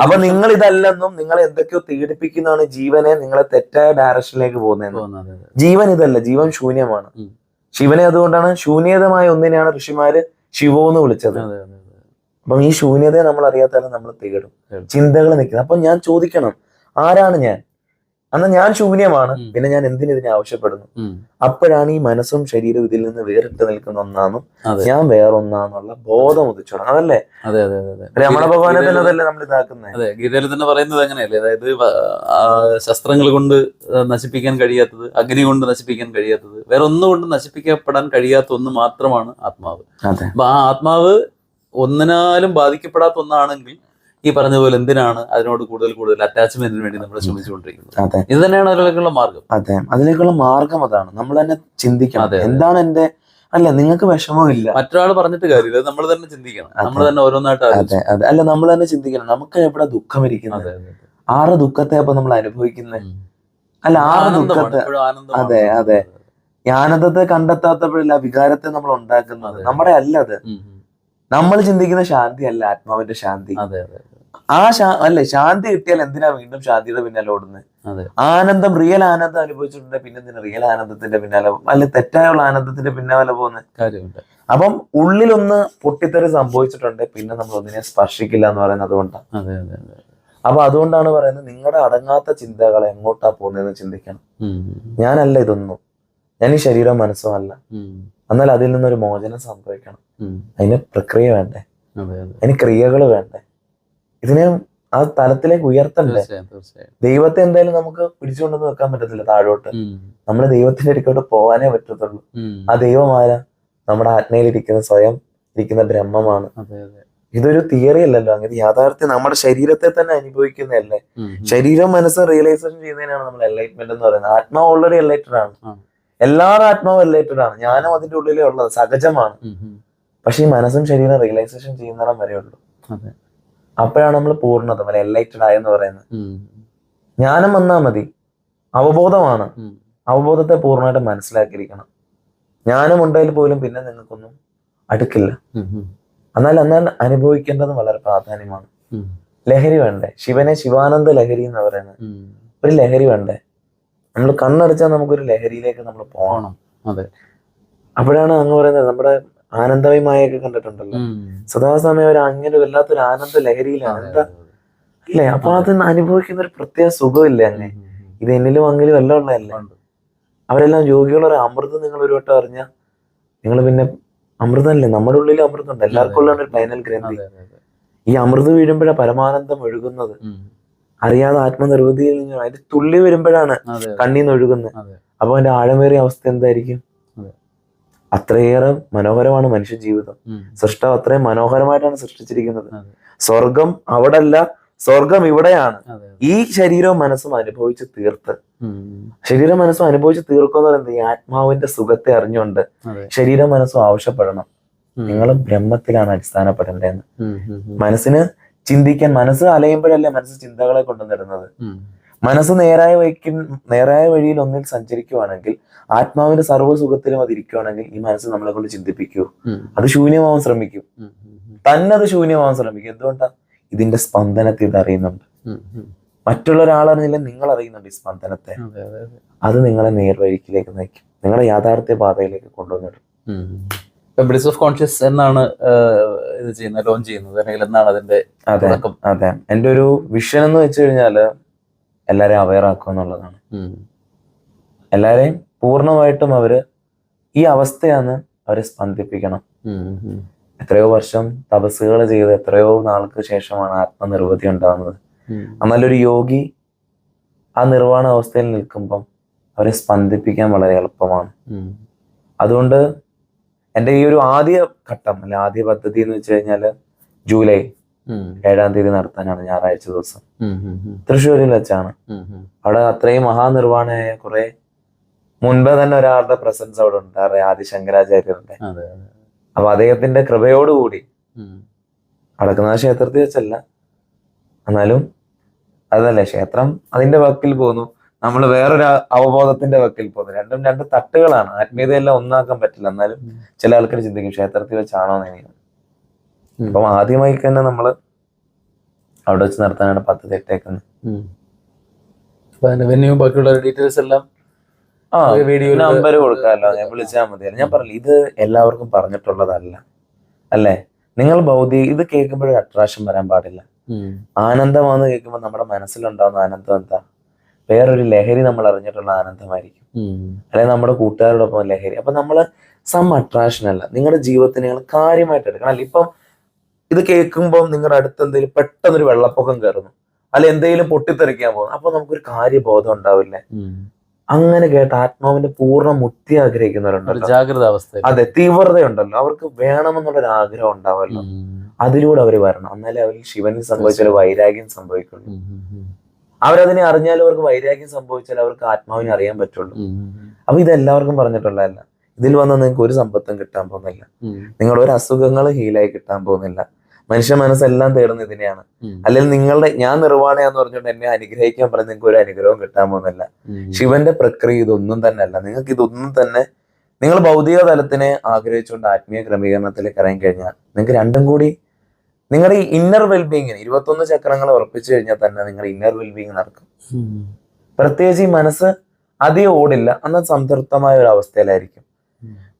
Speaker 2: അപ്പൊ നിങ്ങൾ ഇതല്ലെന്നും നിങ്ങളെ എന്തൊക്കെയോ പീഡിപ്പിക്കുന്നതാണ് ജീവനെ നിങ്ങളെ തെറ്റായ ഡയറക്ഷനിലേക്ക് പോകുന്നത്. ജീവൻ ഇതല്ല ജീവൻ ശൂന്യമാണ്. ശിവനെ അതുകൊണ്ടാണ് ശൂന്യതമായ ഒന്നിനെയാണ് ഋഷിമാര് ശിവോ എന്ന് വിളിച്ചത്. അപ്പം ഈ ശൂന്യതയെ നമ്മൾ അറിയാത്തല്ല നമ്മൾ തേടും.
Speaker 1: തേടും.
Speaker 2: ചിന്തകൾ നിൽക്കുന്നത്. അപ്പൊ ഞാൻ ചോദിക്കണം ആരാണ് ഞാൻ? അന്ന് ഞാൻ ശൂന്യമാണ്. പിന്നെ ഞാൻ എന്തിനു ഇതിനെ ആവശ്യപ്പെടുന്നു? അപ്പോഴാണ് ഈ മനസ്സും ശരീരവും ഇതിൽ നിന്ന് വേറിട്ട് നിൽക്കുന്ന ഒന്നാന്നും ഞാൻ വേറൊന്നാന്നുള്ള ബോധം ഉദിച്ചു തുടങ്ങും. അതല്ലേ?
Speaker 1: അതെ അതെ അതെ അതെ.
Speaker 2: രമണ ഭഗവാനെ തന്നെ അതല്ലേ നമ്മൾ ഇതാക്കുന്നത്
Speaker 1: അതെ ഗീതയിൽ തന്നെ പറയുന്നത് അങ്ങനെയല്ലേ? അതായത് ശസ്ത്രങ്ങൾ കൊണ്ട് നശിപ്പിക്കാൻ കഴിയാത്തത് അഗ്നി കൊണ്ട് നശിപ്പിക്കാൻ കഴിയാത്തത് വേറെ ഒന്നുകൊണ്ട് നശിപ്പിക്കപ്പെടാൻ കഴിയാത്ത ഒന്ന് മാത്രമാണ് ആത്മാവ്. അപ്പൊ ആ ആത്മാവ് ഒന്നിനാലും ബാധിക്കപ്പെടാത്ത ഒന്നാണെങ്കിൽ ഈ പറഞ്ഞ പോലെ എന്തിനാണ് അതിനോട് കൂടുതൽ കൂടുതൽ അറ്റാച്ച്മെന്റിന് വേണ്ടി നമ്മൾ ശ്രമിച്ചുകൊണ്ടിരിക്കുന്നത്?
Speaker 2: അതെ.
Speaker 1: ഇത് തന്നെയാണ് അതിലേക്കുള്ള മാർഗം.
Speaker 2: അതെ. അതിലേക്കുള്ള മാർഗം അതാണ്. നമ്മൾ തന്നെ ചിന്തിക്കണം. എന്താണ് എന്റെ അല്ല നിങ്ങൾക്ക് വിഷമമില്ല
Speaker 1: മറ്റൊരാൾ പറഞ്ഞിട്ട് കാര്യമില്ല. നമ്മൾ തന്നെ ചിന്തിക്കണം. നമ്മൾ തന്നെ ഓരോന്നായിട്ട്
Speaker 2: അതെ അതെ. അല്ല നമ്മൾ തന്നെ ചിന്തിക്കണം. നമുക്ക് എവിടെ ദുഃഖം ഇരിക്കുന്നത്. ആറ് ദുഃഖത്തെ അപ്പൊ നമ്മൾ അനുഭവിക്കുന്നത് അല്ല ആറ് ദുഃഖത്തെ? അതെ, അതെ. ആനന്ദത്തെ കണ്ടെത്താത്തപ്പോഴല്ല വികാരത്തെ നമ്മൾ ഉണ്ടാക്കുന്നത്. നമ്മുടെ അല്ല അത്. നമ്മൾ ചിന്തിക്കുന്ന ശാന്തി അല്ല ആത്മാവിന്റെ ശാന്തി.
Speaker 1: അതെ അതെ.
Speaker 2: ആ ശാ അല്ലെ ശാന്തി കിട്ടിയാൽ എന്തിനാ വീണ്ടും ശാന്തിയുടെ പിന്നാലെ ഓടുന്നത്? ആനന്ദം റിയൽ ആനന്ദം അനുഭവിച്ചിട്ടുണ്ടെങ്കിൽ പിന്നെ എന്തിനാ റിയൽ ആനന്ദത്തിന്റെ പിന്നാലെ അല്ലെ തെറ്റായുള്ള ആനന്ദത്തിന്റെ പിന്നാലെ പോകുന്നത്?
Speaker 1: കാര്യമുണ്ട്.
Speaker 2: അപ്പം ഉള്ളിലൊന്ന് പൊട്ടിത്തെറി സംഭവിച്ചിട്ടുണ്ട് പിന്നെ നമ്മൾ ഒന്നിനെ സ്പർശിക്കില്ല എന്ന് പറയുന്നത് അതുകൊണ്ടാണ്.
Speaker 1: അതെ അതെ അതെ.
Speaker 2: അപ്പൊ അതുകൊണ്ടാണ് പറയുന്നത് നിങ്ങളുടെ അടങ്ങാത്ത ചിന്തകൾ എങ്ങോട്ടാ പോകുന്നതെന്ന് ചിന്തിക്കണം. ഞാനല്ല ഇതൊന്നും. ഞാൻ ഈ ശരീരം മനസ്സും അല്ല. എന്നാൽ അതിൽ നിന്നൊരു മോചനം സംഭവിക്കണം. അതിന് പ്രക്രിയ വേണ്ടേ?
Speaker 1: അതെ അതെ.
Speaker 2: അതിന് ക്രിയകൾ വേണ്ടേ? ഇതിനെ ആ തലത്തിലേക്ക് ഉയർത്തണ്ടേ? ദൈവത്തെ എന്തായാലും നമുക്ക് പിടിച്ചുകൊണ്ടൊന്നും വെക്കാൻ പറ്റത്തില്ല താഴോട്ട്. നമ്മൾ ദൈവത്തിന്റെ അടുക്കോട്ട് പോകാനേ പറ്റത്തുള്ളൂ. ആ ദൈവം ആരാ? നമ്മുടെ ആത്മയിലിരിക്കുന്ന സ്വയം ഇരിക്കുന്ന ബ്രഹ്മമാണ്. ഇതൊരു തിയറി അല്ലല്ലോ. അങ്ങനെ യാഥാർത്ഥ്യം നമ്മുടെ ശരീരത്തെ തന്നെ അനുഭവിക്കുന്നതല്ലേ. ശരീരം മനസ്സും റിയലൈസേഷൻ ചെയ്യുന്നതിനാണ് നമ്മൾ എൻലൈറ്റ്മെന്റ് എന്ന് പറയുന്നത്. ആത്മാവ് ഓൾറെഡി എൻലൈറ്റഡ് ആണ്. എല്ലാവരും ആത്മാവ് എൻലൈറ്റഡ് ആണ്. ഞാനും അതിന്റെ ഉള്ളിലേ ഉള്ളത്. സഹജമാണ്. പക്ഷെ ഈ മനസ്സും ശരീരം റിയലൈസേഷൻ ചെയ്യുന്നിടം വരെ ഉള്ളൂ. അപ്പോഴാണ് നമ്മൾ പൂർണത അല്ലെ എൻലൈറ്റഡ് ആയെന്ന് പറയുന്നത്. ജ്ഞാനം വന്നാ മതി. അവബോധമാണ്. അവബോധത്തെ പൂർണമായിട്ട് മനസ്സിലാക്കിയിരിക്കണം. ജ്ഞാനം ഉണ്ടെങ്കിൽ പോലും പിന്നെ നിങ്ങൾക്കൊന്നും അടുക്കില്ല. എന്നാൽ എന്നാൽ അനുഭവിക്കേണ്ടത് വളരെ പ്രാധാന്യമാണ്. ലഹരി വേണ്ടേ? ശിവനെ ശിവാനന്ദ ലഹരി എന്ന് പറയുന്നത്. ഒരു ലഹരി വേണ്ടേ? നമ്മൾ കണ്ണടച്ചാൽ നമുക്കൊരു ലഹരിയിലേക്ക് നമ്മൾ പോകണം.
Speaker 1: അതെ.
Speaker 2: അപ്പോഴാണ് അങ്ങ് പറയുന്നത് നമ്മുടെ ആനന്ദമയ മായൊക്കെ കണ്ടിട്ടുണ്ടല്ലോ. സദാസമയം ഒരു അങ്ങനെ വല്ലാത്തൊരു ആനന്ദ ലഹരിയിലാണ് എന്താ. അല്ലേ? അപ്പൊ അത് അനുഭവിക്കുന്ന ഒരു പ്രത്യേക സുഖമില്ല അങ്ങനെ. ഇത് എന്നിലും അങ്ങിലും എല്ലാം ഉള്ളതല്ലേ? അവരെല്ലാം രോഗികളൊരു അമൃതം നിങ്ങൾ ഒരു വട്ടം അറിഞ്ഞ. നിങ്ങൾ പിന്നെ അമൃതമല്ലേ നമ്മുടെ ഉള്ളിൽ അമൃതമുണ്ട് എല്ലാവർക്കും ഉള്ള ഒരു ഫൈനൽ ഗ്രന്ഥി. ഈ അമൃത് വീഴുമ്പോഴാണ് പരമാനന്ദം ഒഴുകുന്നത്. അറിയാതെ ആത്മനിർവൃതിയിൽ നിന്ന് അതിന്റെ തുള്ളി വരുമ്പോഴാണ് കണ്ണിന്ന് ഒഴുകുന്നത്. അപ്പൊ അതിന്റെ ആഴമേറിയ അവസ്ഥ എന്തായിരിക്കും. അത്രയേറെ മനോഹരമാണ് മനുഷ്യ ജീവിതം. സൃഷ്ടാവ് അത്രയും മനോഹരമായിട്ടാണ് സൃഷ്ടിച്ചിരിക്കുന്നത്. സ്വർഗം അവിടല്ല സ്വർഗം ഇവിടെയാണ് ഈ ശരീരവും മനസ്സും അനുഭവിച്ച് തീർത്ത്. ശരീരം മനസ്സും അനുഭവിച്ച് തീർക്കുന്ന പറയുന്നത് ഈ ആത്മാവിന്റെ സുഖത്തെ അറിഞ്ഞുകൊണ്ട്. ശരീരം മനസ്സും ആവശ്യപ്പെടണം. നിങ്ങൾ ബ്രഹ്മത്തിലാണ് അടിസ്ഥാനപ്പെടേണ്ടതെന്ന്. മനസ്സിന് ചിന്തിക്കാൻ മനസ്സ് അലയുമ്പോഴല്ലേ മനസ്സ് ചിന്തകളെ കൊണ്ടുവന്നിടുന്നത് മനസ്സ് നേരായ വഴിക്ക് നേരായ വഴിയിൽ ഒന്നിൽ സഞ്ചരിക്കുവാണെങ്കിൽ ആത്മാവിന്റെ സർവസുഖത്തിലും അത് ഇരിക്കുകയാണെങ്കിൽ ഈ മനസ്സ് നമ്മളെ കൊണ്ട് ചിന്തിപ്പിക്കൂ. അത് ശൂന്യമാവാൻ ശ്രമിക്കും. തന്നെ അത് ശൂന്യമാവാൻ ശ്രമിക്കും. എന്തുകൊണ്ടാ? ഇതിന്റെ സ്പന്ദനത്തെ ഇത് അറിയുന്നുണ്ട്. മറ്റുള്ള ഒരാളറിഞ്ഞില്ല നിങ്ങൾ അറിയുന്നുണ്ട് ഈ സ്പന്ദനത്തെ.
Speaker 1: അതെ,
Speaker 2: നിങ്ങളെ നേർവഴിക്കിലേക്ക് നയിക്കും. നിങ്ങളെ യാഥാർത്ഥ്യ പാതയിലേക്ക് കൊണ്ടുവന്നിടും.
Speaker 1: ബ്ലിസ് ഓഫ് കോൺഷ്യസ് എന്നാണ് ഇത് ചെയ്യുന്നത് ലോഞ്ച് ചെയ്യുന്നത്. അല്ലെങ്കിൽ എന്നാണ് അതിന്റെ
Speaker 2: അതെ അതെ. എന്റെ ഒരു വിഷൻ എന്ന് വെച്ച് കഴിഞ്ഞാൽ എല്ലാരെയും അവയർ ആക്കുക എന്നുള്ളതാണ്.
Speaker 1: ഉം.
Speaker 2: പൂർണമായിട്ടും അവർ ഈ അവസ്ഥയാണ് അവരെ സ്പന്ദിപ്പിക്കണം. എത്രയോ വർഷം തപസ്സുകൾ ചെയ്ത് എത്രയോ നാൾക്ക് ശേഷമാണ് ആത്മനിർവൃതി ഉണ്ടാകുന്നത്
Speaker 1: എന്നാൽ
Speaker 2: ഒരു യോഗി ആ നിർവാണ അവസ്ഥയിൽ നിൽക്കുമ്പം അവരെ സ്പന്ദിപ്പിക്കാൻ വളരെ എളുപ്പമാണ് അതുകൊണ്ട് എന്റെ ഈ ഒരു ആദ്യ ഘട്ടം അല്ലെ ആദ്യ പദ്ധതി എന്ന് വെച്ച് കഴിഞ്ഞാൽ ജൂലൈ. ഏഴാം തീയതി നടത്താനാണ് ഞായറാഴ്ച ദിവസം. തൃശ്ശൂരിൽ വെച്ചാണ്. അവിടെ അത്രയും മഹാനിർവാണയായ കുറെ മുൻപേ തന്നെ ഒരാളുടെ പ്രസൻസ് അവിടെ ഉണ്ട്. ആരുടെ ആദി ശങ്കരാചാര്യരുടെ അപ്പൊ അദ്ദേഹത്തിന്റെ കൃപയോടുകൂടി
Speaker 1: കൂടി
Speaker 2: നടക്കുന്ന ക്ഷേത്രത്തിൽ വെച്ചല്ല. എന്നാലും അതല്ലേ ക്ഷേത്രം അതിന്റെ വക്കിൽ പോകുന്നു. നമ്മൾ വേറൊരു അവബോധത്തിന്റെ വക്കിൽ പോകുന്നു. രണ്ടും രണ്ട് തട്ടുകളാണ്. ആത്മീയതയെല്ലാം ഒന്നാക്കാൻ പറ്റില്ല. എന്നാലും ചില ആൾക്കാർ ചിന്തിക്കും ക്ഷേത്രത്തിൽ വെച്ചാണോ എന്ന്. അപ്പം ആദ്യമായി തന്നെ നമ്മൾ അവിടെ വെച്ച് നടത്താനാണ് പദ്ധതി ഇട്ടേക്കുന്നത്.
Speaker 1: ബാക്കിയുള്ള ഡീറ്റെയിൽസ് എല്ലാം വീഡിയോ
Speaker 2: നമ്പർ കൊടുക്കാമല്ലോ ഞാൻ വിളിച്ചാൽ മതി ഞാൻ പറഞ്ഞു ഇത് എല്ലാവർക്കും പറഞ്ഞിട്ടുള്ളതല്ല. അല്ലേ? നിങ്ങൾ ഭൗതിക ഇത് കേൾക്കുമ്പോഴൊരു അട്രാക്ഷൻ വരാൻ പാടില്ല. ആനന്ദമാണെന്ന് കേൾക്കുമ്പോൾ നമ്മുടെ മനസ്സിലുണ്ടാവുന്ന ആനന്ദം എന്താ? വേറൊരു ലഹരി നമ്മൾ അറിഞ്ഞിട്ടുള്ള ആനന്ദമായിരിക്കും. അല്ലെങ്കിൽ നമ്മുടെ കൂട്ടുകാരോടൊപ്പം ലഹരി. അപ്പൊ നമ്മൾ സം അട്രാക്ഷൻ അല്ല. നിങ്ങളുടെ ജീവിതത്തിന് നിങ്ങൾ കാര്യമായിട്ട് എടുക്കണം. അല്ല ഇപ്പം ഇത് കേൾക്കുമ്പോൾ നിങ്ങളുടെ അടുത്ത് എന്തെങ്കിലും പെട്ടെന്നൊരു വെള്ളപ്പൊക്കം കയറുന്നു. അല്ല എന്തെങ്കിലും പൊട്ടിത്തെറിക്കാൻ പോകുന്നു. അപ്പൊ നമുക്കൊരു കാര്യബോധം ഉണ്ടാവില്ലേ? അങ്ങനെ കേട്ട ആത്മാവിന്റെ പൂർണ മുക്തി ആഗ്രഹിക്കുന്നവരുണ്ട്
Speaker 1: ജാഗ്രത അവസ്ഥ
Speaker 2: അതെ തീവ്രതയുണ്ടല്ലോ. അവർക്ക് വേണമെന്നുള്ളൊരു ആഗ്രഹം ഉണ്ടാവല്ലോ. അതിലൂടെ അവർ വരണം. എന്നാലേ അവരിൽ ശിവനിൽ സംഭവിച്ചാൽ വൈരാഗ്യം സംഭവിക്കുള്ളൂ. അവരതിനെ അറിഞ്ഞാലും അവർക്ക് വൈരാഗ്യം സംഭവിച്ചാൽ അവർക്ക് ആത്മാവിനെ അറിയാൻ പറ്റുള്ളൂ. അപ്പൊ ഇതെല്ലാവർക്കും പറഞ്ഞിട്ടുള്ളതല്ല. ഇതിൽ വന്ന് നിങ്ങൾക്ക് ഒരു സമ്പത്തും കിട്ടാൻ പോകുന്നില്ല. നിങ്ങളുടെ ഒരു അസുഖങ്ങൾ ഹീലായി കിട്ടാൻ പോകുന്നില്ല. മനുഷ്യ മനസ്സെല്ലാം തേടുന്ന ഇതിനെയാണ്. അല്ലെങ്കിൽ നിങ്ങളുടെ ഞാൻ നിർവാണയാന്ന് പറഞ്ഞുകൊണ്ട് എന്നെ അനുഗ്രഹിക്കാൻ പറഞ്ഞ് നിങ്ങൾക്ക് ഒരു അനുഗ്രഹവും കിട്ടാൻ പോകുന്നില്ല ശിവന്റെ പ്രക്രിയ ഇതൊന്നും തന്നെ അല്ല. നിങ്ങൾക്ക് ഇതൊന്നും തന്നെ നിങ്ങൾ ഭൗതിക തലത്തിനെ ആഗ്രഹിച്ചുകൊണ്ട് ആത്മീയ ക്രമീകരണത്തിലേക്ക് ഇറങ്ങി കഴിഞ്ഞാൽ നിങ്ങൾക്ക് രണ്ടും കൂടി നിങ്ങളുടെ ഈ ഇന്നർ വെൽബീങ്ങിന് ഇരുപത്തൊന്ന് ചക്രങ്ങൾ ഉറപ്പിച്ചു കഴിഞ്ഞാൽ തന്നെ നിങ്ങളുടെ ഇന്നർ വെൽബീങ് നടക്കും. പ്രത്യേകിച്ച് ഈ മനസ്സ് അധികം ഓടില്ല അന്ന് സംതൃപ്തമായ ഒരു അവസ്ഥയിലായിരിക്കും.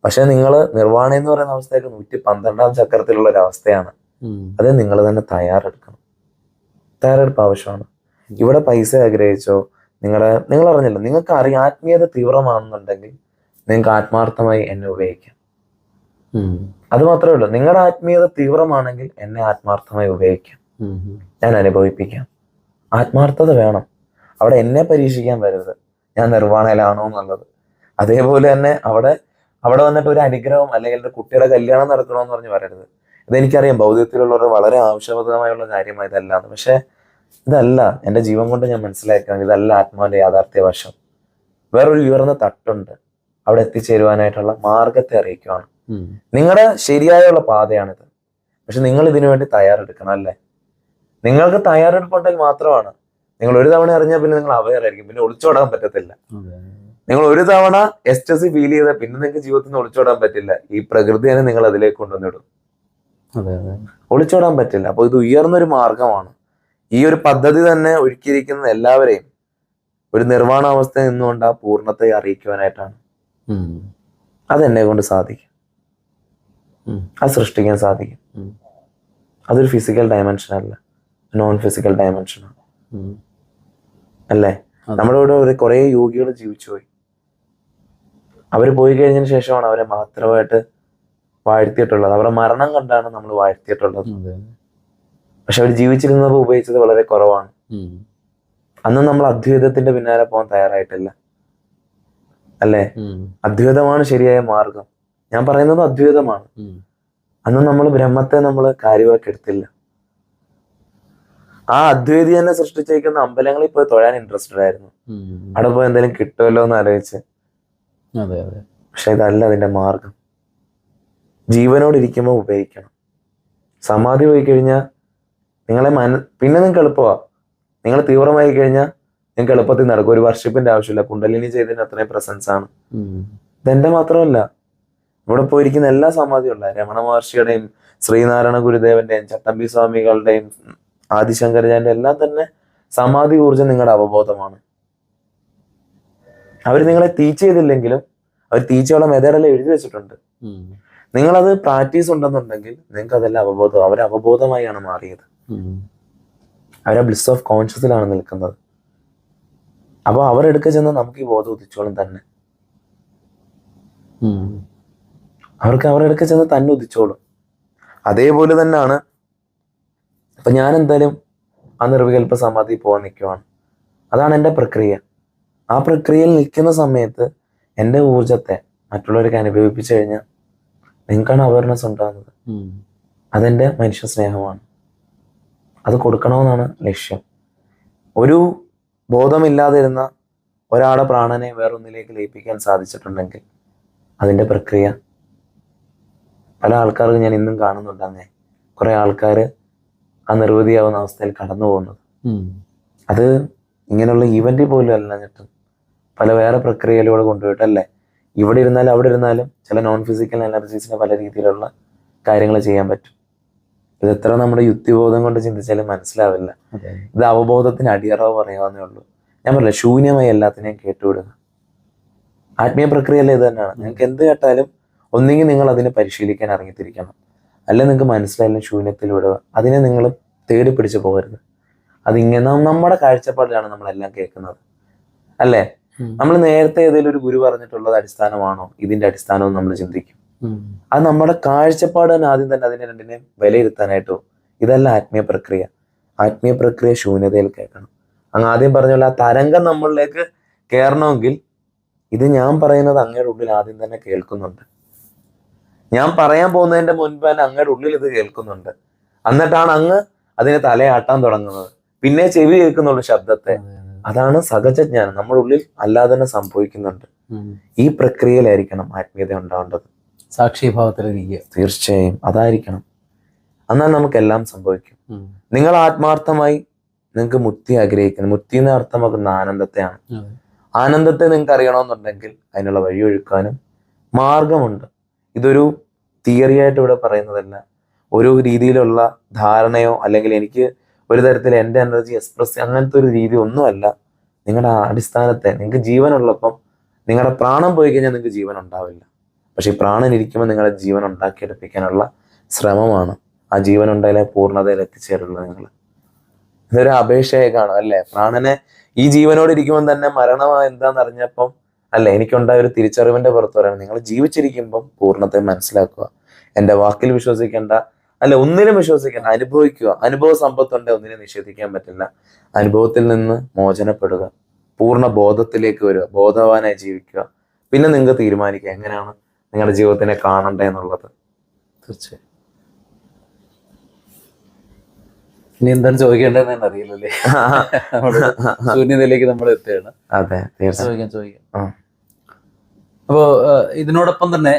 Speaker 2: പക്ഷെ നിങ്ങൾ നിർവാണ എന്ന് പറയുന്ന അവസ്ഥയൊക്കെ നൂറ്റി പന്ത്രണ്ടാം ചക്രത്തിലുള്ള ഒരു അവസ്ഥയാണ്. അത് നിങ്ങൾ തന്നെ തയ്യാറെടുക്കണം. തയ്യാറെടുപ്പ് ആവശ്യമാണ്. ഇവിടെ പൈസ ആഗ്രഹിച്ചോ നിങ്ങളെ നിങ്ങൾ അറിഞ്ഞല്ലോ നിങ്ങൾക്ക് അറിയാം ആത്മീയത തീവ്രമാണെന്നുണ്ടെങ്കിൽ നിങ്ങൾക്ക് ആത്മാർത്ഥമായി എന്നെ ഉപയോഗിക്കാം. അത് മാത്രമേ ഉള്ളൂ. നിങ്ങളുടെ ആത്മീയത തീവ്രമാണെങ്കിൽ എന്നെ ആത്മാർത്ഥമായി ഉപയോഗിക്കാം. ഞാൻ അനുഭവിപ്പിക്കാം. ആത്മാർത്ഥത വേണം. അവിടെ എന്നെ പരീക്ഷിക്കാൻ വരരുത്. ഞാൻ നിർവാണയിലാണോ എന്നുള്ളത്. അതേപോലെ തന്നെ അവിടെ അവിടെ വന്നിട്ട് ഒരു അനുഗ്രഹം അല്ലെങ്കിൽ ഒരു കുട്ടിയുടെ കല്യാണം നടക്കണമെന്ന് പറഞ്ഞ് വരരുത്. ഇതെനിക്കറിയാം ഭൗതികത്തിലുള്ളവർ വളരെ ആവശ്യപ്രദമായുള്ള കാര്യമാണ് ഇതല്ലാന്ന്. പക്ഷെ ഇതല്ല. എന്റെ ജീവൻ കൊണ്ട് ഞാൻ മനസ്സിലാക്കുകയാണ് ഇതല്ല ആത്മാവിന്റെ യാഥാർത്ഥ്യ വശം. വേറൊരു ഉയർന്ന തട്ടുണ്ട്. അവിടെ എത്തിച്ചേരുവാനായിട്ടുള്ള മാർഗത്തെ അറിയിക്കുവാണ്. നിങ്ങളുടെ ശരിയായുള്ള പാതയാണിത്. പക്ഷെ നിങ്ങൾ ഇതിനു വേണ്ടി തയ്യാറെടുക്കണം അല്ലേ? നിങ്ങൾക്ക് തയ്യാറെടുപ്പുണ്ടെങ്കിൽ മാത്രമാണ് നിങ്ങൾ ഒരു തവണ അറിഞ്ഞാൽ പിന്നെ നിങ്ങൾ അവയർ ആയിരിക്കും പിന്നെ ഒളിച്ചോടാൻ പറ്റത്തില്ല. നിങ്ങൾ ഒരു തവണ എസ്റ്റസി ഫീൽ ചെയ്താൽ പിന്നെ നിങ്ങൾക്ക് ജീവിതത്തിൽ നിന്ന് ഒളിച്ചോടാൻ പറ്റില്ല. ഈ പ്രകൃതിയെ നിങ്ങൾ അതിലേക്ക് കൊണ്ടുവന്നിടും. ഒളിച്ചോടാൻ പറ്റില്ല. അപ്പൊ ഇത് ഉയർന്നൊരു മാർഗമാണ്. ഈ ഒരു പദ്ധതി തന്നെ ഒരുക്കിയിരിക്കുന്ന എല്ലാവരെയും ഒരു നിർവാണാവസ്ഥ നിന്നുകൊണ്ട് ആ പൂർണത്തെ അറിയിക്കുവാനായിട്ടാണ്. അതെന്നെ കൊണ്ട് സാധിക്കും. അത് സൃഷ്ടിക്കാൻ സാധിക്കും. അതൊരു ഫിസിക്കൽ ഡയമെൻഷൻ അല്ല. നോൺ ഫിസിക്കൽ ഡയമെൻഷനാണ് അല്ലേ. നമ്മുടെ ഇവിടെ ഒരു കുറേ യോഗികൾ ജീവിച്ചു പോയി അവർ പോയി കഴിഞ്ഞതിന് ശേഷമാണ് അവരെ മാത്രമായിട്ട് വാഴ്ത്തിയിട്ടുള്ളത്. അവരുടെ മരണം കണ്ടാണ് നമ്മൾ വാഴ്ത്തിയിട്ടുള്ളത്. പക്ഷെ അവർ ജീവിച്ചിരുന്നപ്പോൾ ഉപയോഗിച്ചത് വളരെ കുറവാണ്. അന്ന് നമ്മൾ അദ്വൈതത്തിന്റെ പിന്നാലെ പോകാൻ തയ്യാറായിട്ടില്ല. അല്ലേ? അദ്വൈതമാണ് ശരിയായ മാർഗം. ഞാൻ പറയുന്നത് അദ്വൈതമാണ്. അന്ന് നമ്മൾ ബ്രഹ്മത്തെ നമ്മൾ കാര്യമാക്കി എടുത്തില്ല. ആ അദ്വൈതി തന്നെ സൃഷ്ടിച്ചേക്കുന്ന അമ്പലങ്ങളിൽ പോയി തൊഴാൻ ഇൻട്രസ്റ്റഡ് ആയിരുന്നു അവിടെ പോയി എന്തെങ്കിലും കിട്ടുമല്ലോ എന്ന് ആലോചിച്ച്. പക്ഷെ ഇതല്ല അതിന്റെ മാർഗം. ജീവനോട് ഇരിക്കുമ്പോൾ ഉപയോഗിക്കണം. സമാധി പോയി കഴിഞ്ഞാൽ നിങ്ങളെ മന പിന്നെ നിങ്ങൾക്ക് എളുപ്പമാണ് നിങ്ങൾ തീവ്രമായി കഴിഞ്ഞാൽ നിങ്ങൾക്ക് എളുപ്പത്തിൽ നടക്കും. ഒരു വർഷിപ്പിന്റെ ആവശ്യമില്ല. കുണ്ടലിനി ചെയ്തതിന് അത്രയും പ്രസൻസ് ആണ്. ഇതെന്റെ മാത്രമല്ല. ഇവിടെ പോയിരിക്കുന്ന എല്ലാ സമാധിയുള്ള രമണ മഹർഷിയുടെയും ശ്രീനാരായണ ഗുരുദേവന്റെയും ചട്ടമ്പി സ്വാമികളുടെയും ആദിശങ്കരജാന്റെ എല്ലാം തന്നെ സമാധി ഊർജം നിങ്ങളുടെ അവബോധമാണ്. അവർ നിങ്ങളെ ടീച്ച് ചെയ്തില്ലെങ്കിലും അവർ തീച്ചയുള്ള മെതേഡെല്ലാം എഴുതി വെച്ചിട്ടുണ്ട്. നിങ്ങളത് പ്രാക്ടീസ് ഉണ്ടെന്നുണ്ടെങ്കിൽ നിങ്ങൾക്ക് അതെല്ലാം അവബോധം അവർ അവബോധമായാണ് മാറിയത് അവരെ ബ്ലിസ് ഓഫ് കോൺഷ്യസിലാണ് നിൽക്കുന്നത്. അപ്പോൾ അവരെടുക്ക ചെന്ന് നമുക്ക് ഈ ബോധം ഉദിച്ചോളും തന്നെ. അവർക്ക് അവരെടുക്ക ചെന്ന് തന്നെ ഉദിച്ചോളും. അതേപോലെ തന്നെയാണ് അപ്പൊ ഞാൻ എന്തായാലും ആ നിർവികൽപ്പ സമാധി പോവാൻ നിൽക്കുവാണ് അതാണ് എന്റെ പ്രക്രിയ. ആ പ്രക്രിയയിൽ നിൽക്കുന്ന സമയത്ത് എന്റെ ഊർജത്തെ മറ്റുള്ളവർക്ക് അനുഭവിപ്പിച്ചു കഴിഞ്ഞാൽ നിങ്ങൾക്കാണ് അവയർനെസ് ഉണ്ടാകുന്നത്. അതെന്റെ മനുഷ്യ സ്നേഹമാണ്. അത് കൊടുക്കണമെന്നാണ് ലക്ഷ്യം. ഒരു ബോധമില്ലാതിരുന്ന ഒരാളെ പ്രാണനെ വേറൊന്നിലേക്ക് ലയിപ്പിക്കാൻ സാധിച്ചിട്ടുണ്ടെങ്കിൽ അതിന്റെ പ്രക്രിയ പല ആൾക്കാർക്ക് ഞാൻ ഇന്നും കാണുന്നുണ്ട് അങ്ങനെ കുറെ ആൾക്കാർ ആ നിർവൃതിയാവുന്ന അവസ്ഥയിൽ കടന്നു പോകുന്നത്. അത് ഇങ്ങനെയുള്ള ഈവന്റിൽ പോലും അല്ല ഞാൻ പല വേറെ പ്രക്രിയയിലൂടെ കൊണ്ടുപോയിട്ടല്ലേ? ഇവിടെ ഇരുന്നാലും അവിടെ ഇരുന്നാലും ചില നോൺ ഫിസിക്കൽ എനർജീസിന് പല രീതിയിലുള്ള കാര്യങ്ങൾ ചെയ്യാൻ പറ്റും. ഇത് എത്ര നമ്മുടെ യുക്തിബോധം കൊണ്ട് ചിന്തിച്ചാലും മനസ്സിലാവില്ല. ഇത് അവബോധത്തിന് അടിയറവ് പറയാവുന്നേ ഉള്ളൂ. ഞാൻ പറഞ്ഞില്ല ശൂന്യമായി എല്ലാത്തിനെയും കേട്ടുവിടുക. ആത്മീയ പ്രക്രിയയല്ല ഇത് തന്നെയാണ്. നിങ്ങൾക്ക് എന്ത് കേട്ടാലും ഒന്നെങ്കിൽ നിങ്ങൾ അതിനെ പരിശീലിക്കാൻ ഇറങ്ങിത്തിരിക്കണം. അല്ലെ നിങ്ങൾക്ക് മനസ്സിലായാലും ശൂന്യത്തിൽ വിടുക. അതിനെ നിങ്ങൾ തേടി പിടിച്ചു പോകരുത്. അതിങ്ങനെ നമ്മുടെ കാഴ്ചപ്പാടിലാണ് നമ്മളെല്ലാം കേൾക്കുന്നത്. അല്ലേ? നമ്മൾ നേരത്തെ ഏതെങ്കിലും ഒരു ഗുരു പറഞ്ഞിട്ടുള്ളത് അടിസ്ഥാനമാണോ? ഇതിന്റെ അടിസ്ഥാനവും നമ്മൾ ചിന്തിക്കും. അത് നമ്മുടെ കാഴ്ചപ്പാട് തന്നെ ആദ്യം തന്നെ അതിനെ രണ്ടിനെയും വിലയിരുത്താനായിട്ടോ ഇതല്ല ആത്മീയ പ്രക്രിയ. ആത്മീയ പ്രക്രിയ ശൂന്യതയിൽ കേൾക്കണം. അങ്ങ് ആദ്യം പറഞ്ഞുള്ള ആ തരംഗം നമ്മളിലേക്ക് കയറണമെങ്കിൽ ഇത് ഞാൻ പറയുന്നത് അങ്ങയുടെ ഉള്ളിൽ ആദ്യം തന്നെ കേൾക്കുന്നുണ്ട്. ഞാൻ പറയാൻ പോകുന്നതിന്റെ മുൻപ് തന്നെ അങ്ങയുടെ ഉള്ളിൽ ഇത് കേൾക്കുന്നുണ്ട്. എന്നിട്ടാണ് അങ്ങ് അതിനെ തലയാട്ടാൻ തുടങ്ങുന്നത്. പിന്നെ ചെവി കേൾക്കുന്നുള്ളൂ ശബ്ദത്തെ. അതാണ് സഹജജ്ഞാനം. നമ്മുടെ ഉള്ളിൽ അല്ലാതെ തന്നെ സംഭവിക്കുന്നുണ്ട്. ഈ പ്രക്രിയയിലായിരിക്കണം ആത്മീയത ഉണ്ടാവേണ്ടത്.
Speaker 1: സാക്ഷിഭാവത്തിലിരിക്കുക
Speaker 2: തീർച്ചയായും അതായിരിക്കണം. എന്നാൽ നമുക്കെല്ലാം സംഭവിക്കും. നിങ്ങൾ ആത്മാർത്ഥമായി നിങ്ങൾക്ക് മുക്തി ആഗ്രഹിക്കുന്നു. മുക്തി എന്ന് അർത്ഥമാക്കുന്ന ആനന്ദത്തെയാണ്. ആനന്ദത്തെ നിങ്ങൾക്ക് അറിയണമെന്നുണ്ടെങ്കിൽ അതിനുള്ള വഴി ഒഴുക്കാനും മാർഗമുണ്ട്. ഇതൊരു തിയറി ആയിട്ട് ഇവിടെ പറയുന്നതല്ല. ഒരു രീതിയിലുള്ള ധാരണയോ അല്ലെങ്കിൽ എനിക്ക് ഒരു തരത്തിൽ എന്റെ എനർജി എക്സ്പ്രസ് അങ്ങനത്തെ ഒരു രീതി ഒന്നുമല്ല. നിങ്ങളുടെ അടിസ്ഥാനത്തെ നിങ്ങൾക്ക് ജീവനുള്ളപ്പം നിങ്ങളുടെ പ്രാണം പോയി കഴിഞ്ഞാൽ നിങ്ങൾക്ക് ജീവൻ ഉണ്ടാവില്ല പക്ഷേ ഈ പ്രാണൻ ഇരിക്കുമ്പോൾ നിങ്ങളുടെ ജീവൻ ഉണ്ടാക്കിയെടുപ്പിക്കാനുള്ള ശ്രമമാണ്. ആ ജീവൻ ഉണ്ടായാലേ പൂർണതയിൽ എത്തിച്ചേരുള്ളൂ നിങ്ങൾ. ഇതൊരു അപേക്ഷയെ കാണും അല്ലേ? പ്രാണനെ ഈ ജീവനോട് ഇരിക്കുമ്പോൾ തന്നെ മരണം എന്താന്ന് അറിഞ്ഞപ്പം അല്ല? എനിക്കുണ്ടായ ഒരു തിരിച്ചറിവിന്റെ പുറത്ത് പറയണം നിങ്ങൾ ജീവിച്ചിരിക്കുമ്പം പൂർണത്തെ മനസ്സിലാക്കുക. എന്റെ വാക്കിൽ വിശ്വസിക്കേണ്ട അല്ല ഒന്നിനും വിശ്വസിക്കേണ്ട. അനുഭവിക്കുക. അനുഭവ സമ്പത്തുണ്ട് ഒന്നിനും നിഷേധിക്കാൻ പറ്റില്ല. അനുഭവത്തിൽ നിന്ന് മോചനപ്പെടുക. പൂർണ ബോധത്തിലേക്ക് വരിക. ബോധവാനായി ജീവിക്കുക. പിന്നെ നിങ്ങൾക്ക് തീരുമാനിക്കുക എങ്ങനെയാണ് നിങ്ങളുടെ ജീവിതത്തിനെ കാണണ്ടേ എന്നുള്ളത്.
Speaker 1: തീർച്ചയായും. ഇനി എന്താണ് ചോദിക്കേണ്ടതെന്ന് തന്നെ അറിയില്ലല്ലേ ശൂന്യതയിലേക്ക് നമ്മൾ എത്തുകയാണ്
Speaker 2: അതെ തീർച്ചയായും.
Speaker 1: ചോദിക്കാം ചോദിക്കാം
Speaker 2: ആ.
Speaker 1: അപ്പോ ഇതിനോടൊപ്പം തന്നെ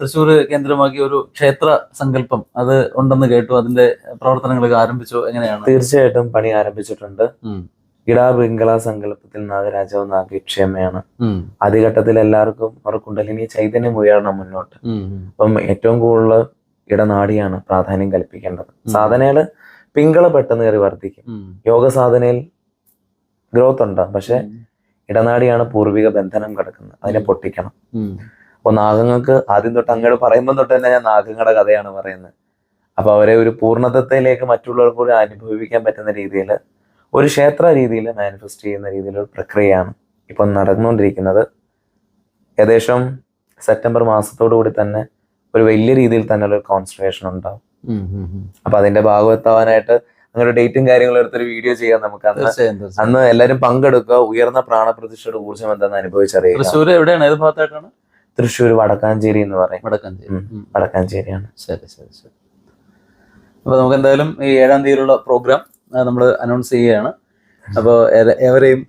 Speaker 1: തൃശ്ശൂർ കേന്ദ്രമാക്കി ഒരു ക്ഷേത്ര സങ്കല്പം അത് ഉണ്ടെന്ന് കേട്ടു. അതിന്റെ പ്രവർത്തനങ്ങളൊക്കെ ആരംഭിച്ചു. എങ്ങനെയാണ്?
Speaker 2: തീർച്ചയായിട്ടും പണി ആരംഭിച്ചിട്ടുണ്ട്.
Speaker 1: ഉം.
Speaker 2: ഇടാ പിങ്കള സങ്കല്പത്തിൽ നാഗരാജാവ് നാഗക്ഷേമയാണ്. ആദ്യഘട്ടത്തിൽ എല്ലാവർക്കും അവർ കുണ്ടലിനി ചൈതന്യം ഉയരണം മുന്നോട്ട്. അപ്പം ഏറ്റവും കൂടുതൽ ഇടനാടിയാണ് പ്രാധാന്യം കൽപ്പിക്കേണ്ടത്. സാധനകൾ പിങ്കള പെട്ടെന്ന് കയറി വർദ്ധിക്കും. യോഗ സാധനയിൽ ഗ്രോത്ത് ഉണ്ടാകും പക്ഷെ ഇടനാടിയാണ് പൂർവിക ബന്ധനം കിടക്കുന്നത്. അതിനെ പൊട്ടിക്കണം.
Speaker 1: അപ്പോൾ
Speaker 2: അപ്പൊ നാഗങ്ങൾക്ക് ആദ്യം തൊട്ട് അങ്ങോട്ട് പറയുമ്പോൾ തൊട്ട് തന്നെ ഞാൻ നാഗങ്ങളുടെ കഥയാണ് പറയുന്നത്. അപ്പൊ അവരെ ഒരു പൂർണതത്തിലേക്ക് മറ്റുള്ളവർക്ക് കൂടി അനുഭവിക്കാൻ പറ്റുന്ന രീതിയിൽ ഒരു ക്ഷേത്ര രീതിയിൽ മാനിഫെസ്റ്റ് ചെയ്യുന്ന രീതിയിലൊരു പ്രക്രിയയാണ് ഇപ്പം നടന്നുകൊണ്ടിരിക്കുന്നത്. ഏകദേശം സെപ്റ്റംബർ മാസത്തോടു കൂടി തന്നെ ഒരു വലിയ രീതിയിൽ തന്നെ ഒരു കോൺസെൻട്രേഷൻ ഉണ്ടാവും. അപ്പൊ അതിന്റെ ഭാഗമെത്താവാനായിട്ട് അങ്ങനെ ഡേറ്റും കാര്യങ്ങളും എടുത്തൊരു വീഡിയോ ചെയ്യാൻ നമുക്ക്. അന്ന് അന്ന് എല്ലാവരും പങ്കെടുക്കുക. ഉയർന്ന പ്രാണപ്രതിഷ്ഠയുടെ ഊർജം എന്താണെന്ന് അനുഭവിച്ചറിയാം
Speaker 1: തൃശ്ശൂർ എവിടെയാണ്? ഏത് ഭാഗത്തായിട്ടാണ്?
Speaker 2: തൃശ്ശൂർ വടക്കാഞ്ചേരി എന്ന് പറയും.
Speaker 1: വടക്കാഞ്ചേരി.
Speaker 2: വടക്കാഞ്ചേരിയാണ്.
Speaker 1: ശരി ശരി ശരി. അപ്പൊ നമുക്ക് എന്തായാലും ഈ ഏഴാം തീയതിയിലുള്ള പ്രോഗ്രാം നമ്മൾ അനൗൺസ് ചെയ്യുകയാണ്. അപ്പോൾ ഏവരെയും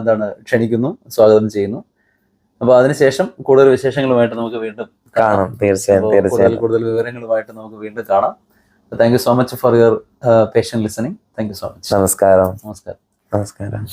Speaker 1: എന്താണ് ക്ഷണിക്കുന്നു സ്വാഗതം ചെയ്യുന്നു. അപ്പോൾ അതിനുശേഷം കൂടുതൽ വിശേഷങ്ങളുമായിട്ട് നമുക്ക് വീണ്ടും
Speaker 2: കാണാം. തീർച്ചയായും
Speaker 1: കൂടുതൽ
Speaker 2: തീർച്ചയായും.
Speaker 1: കൂടുതൽ വിവരങ്ങളുമായിട്ട് നമുക്ക് വീണ്ടും കാണാം. thank you so much for your patient listening thank you so much
Speaker 2: നമസ്കാരം
Speaker 1: നമസ്കാരം
Speaker 2: നമസ്കാരം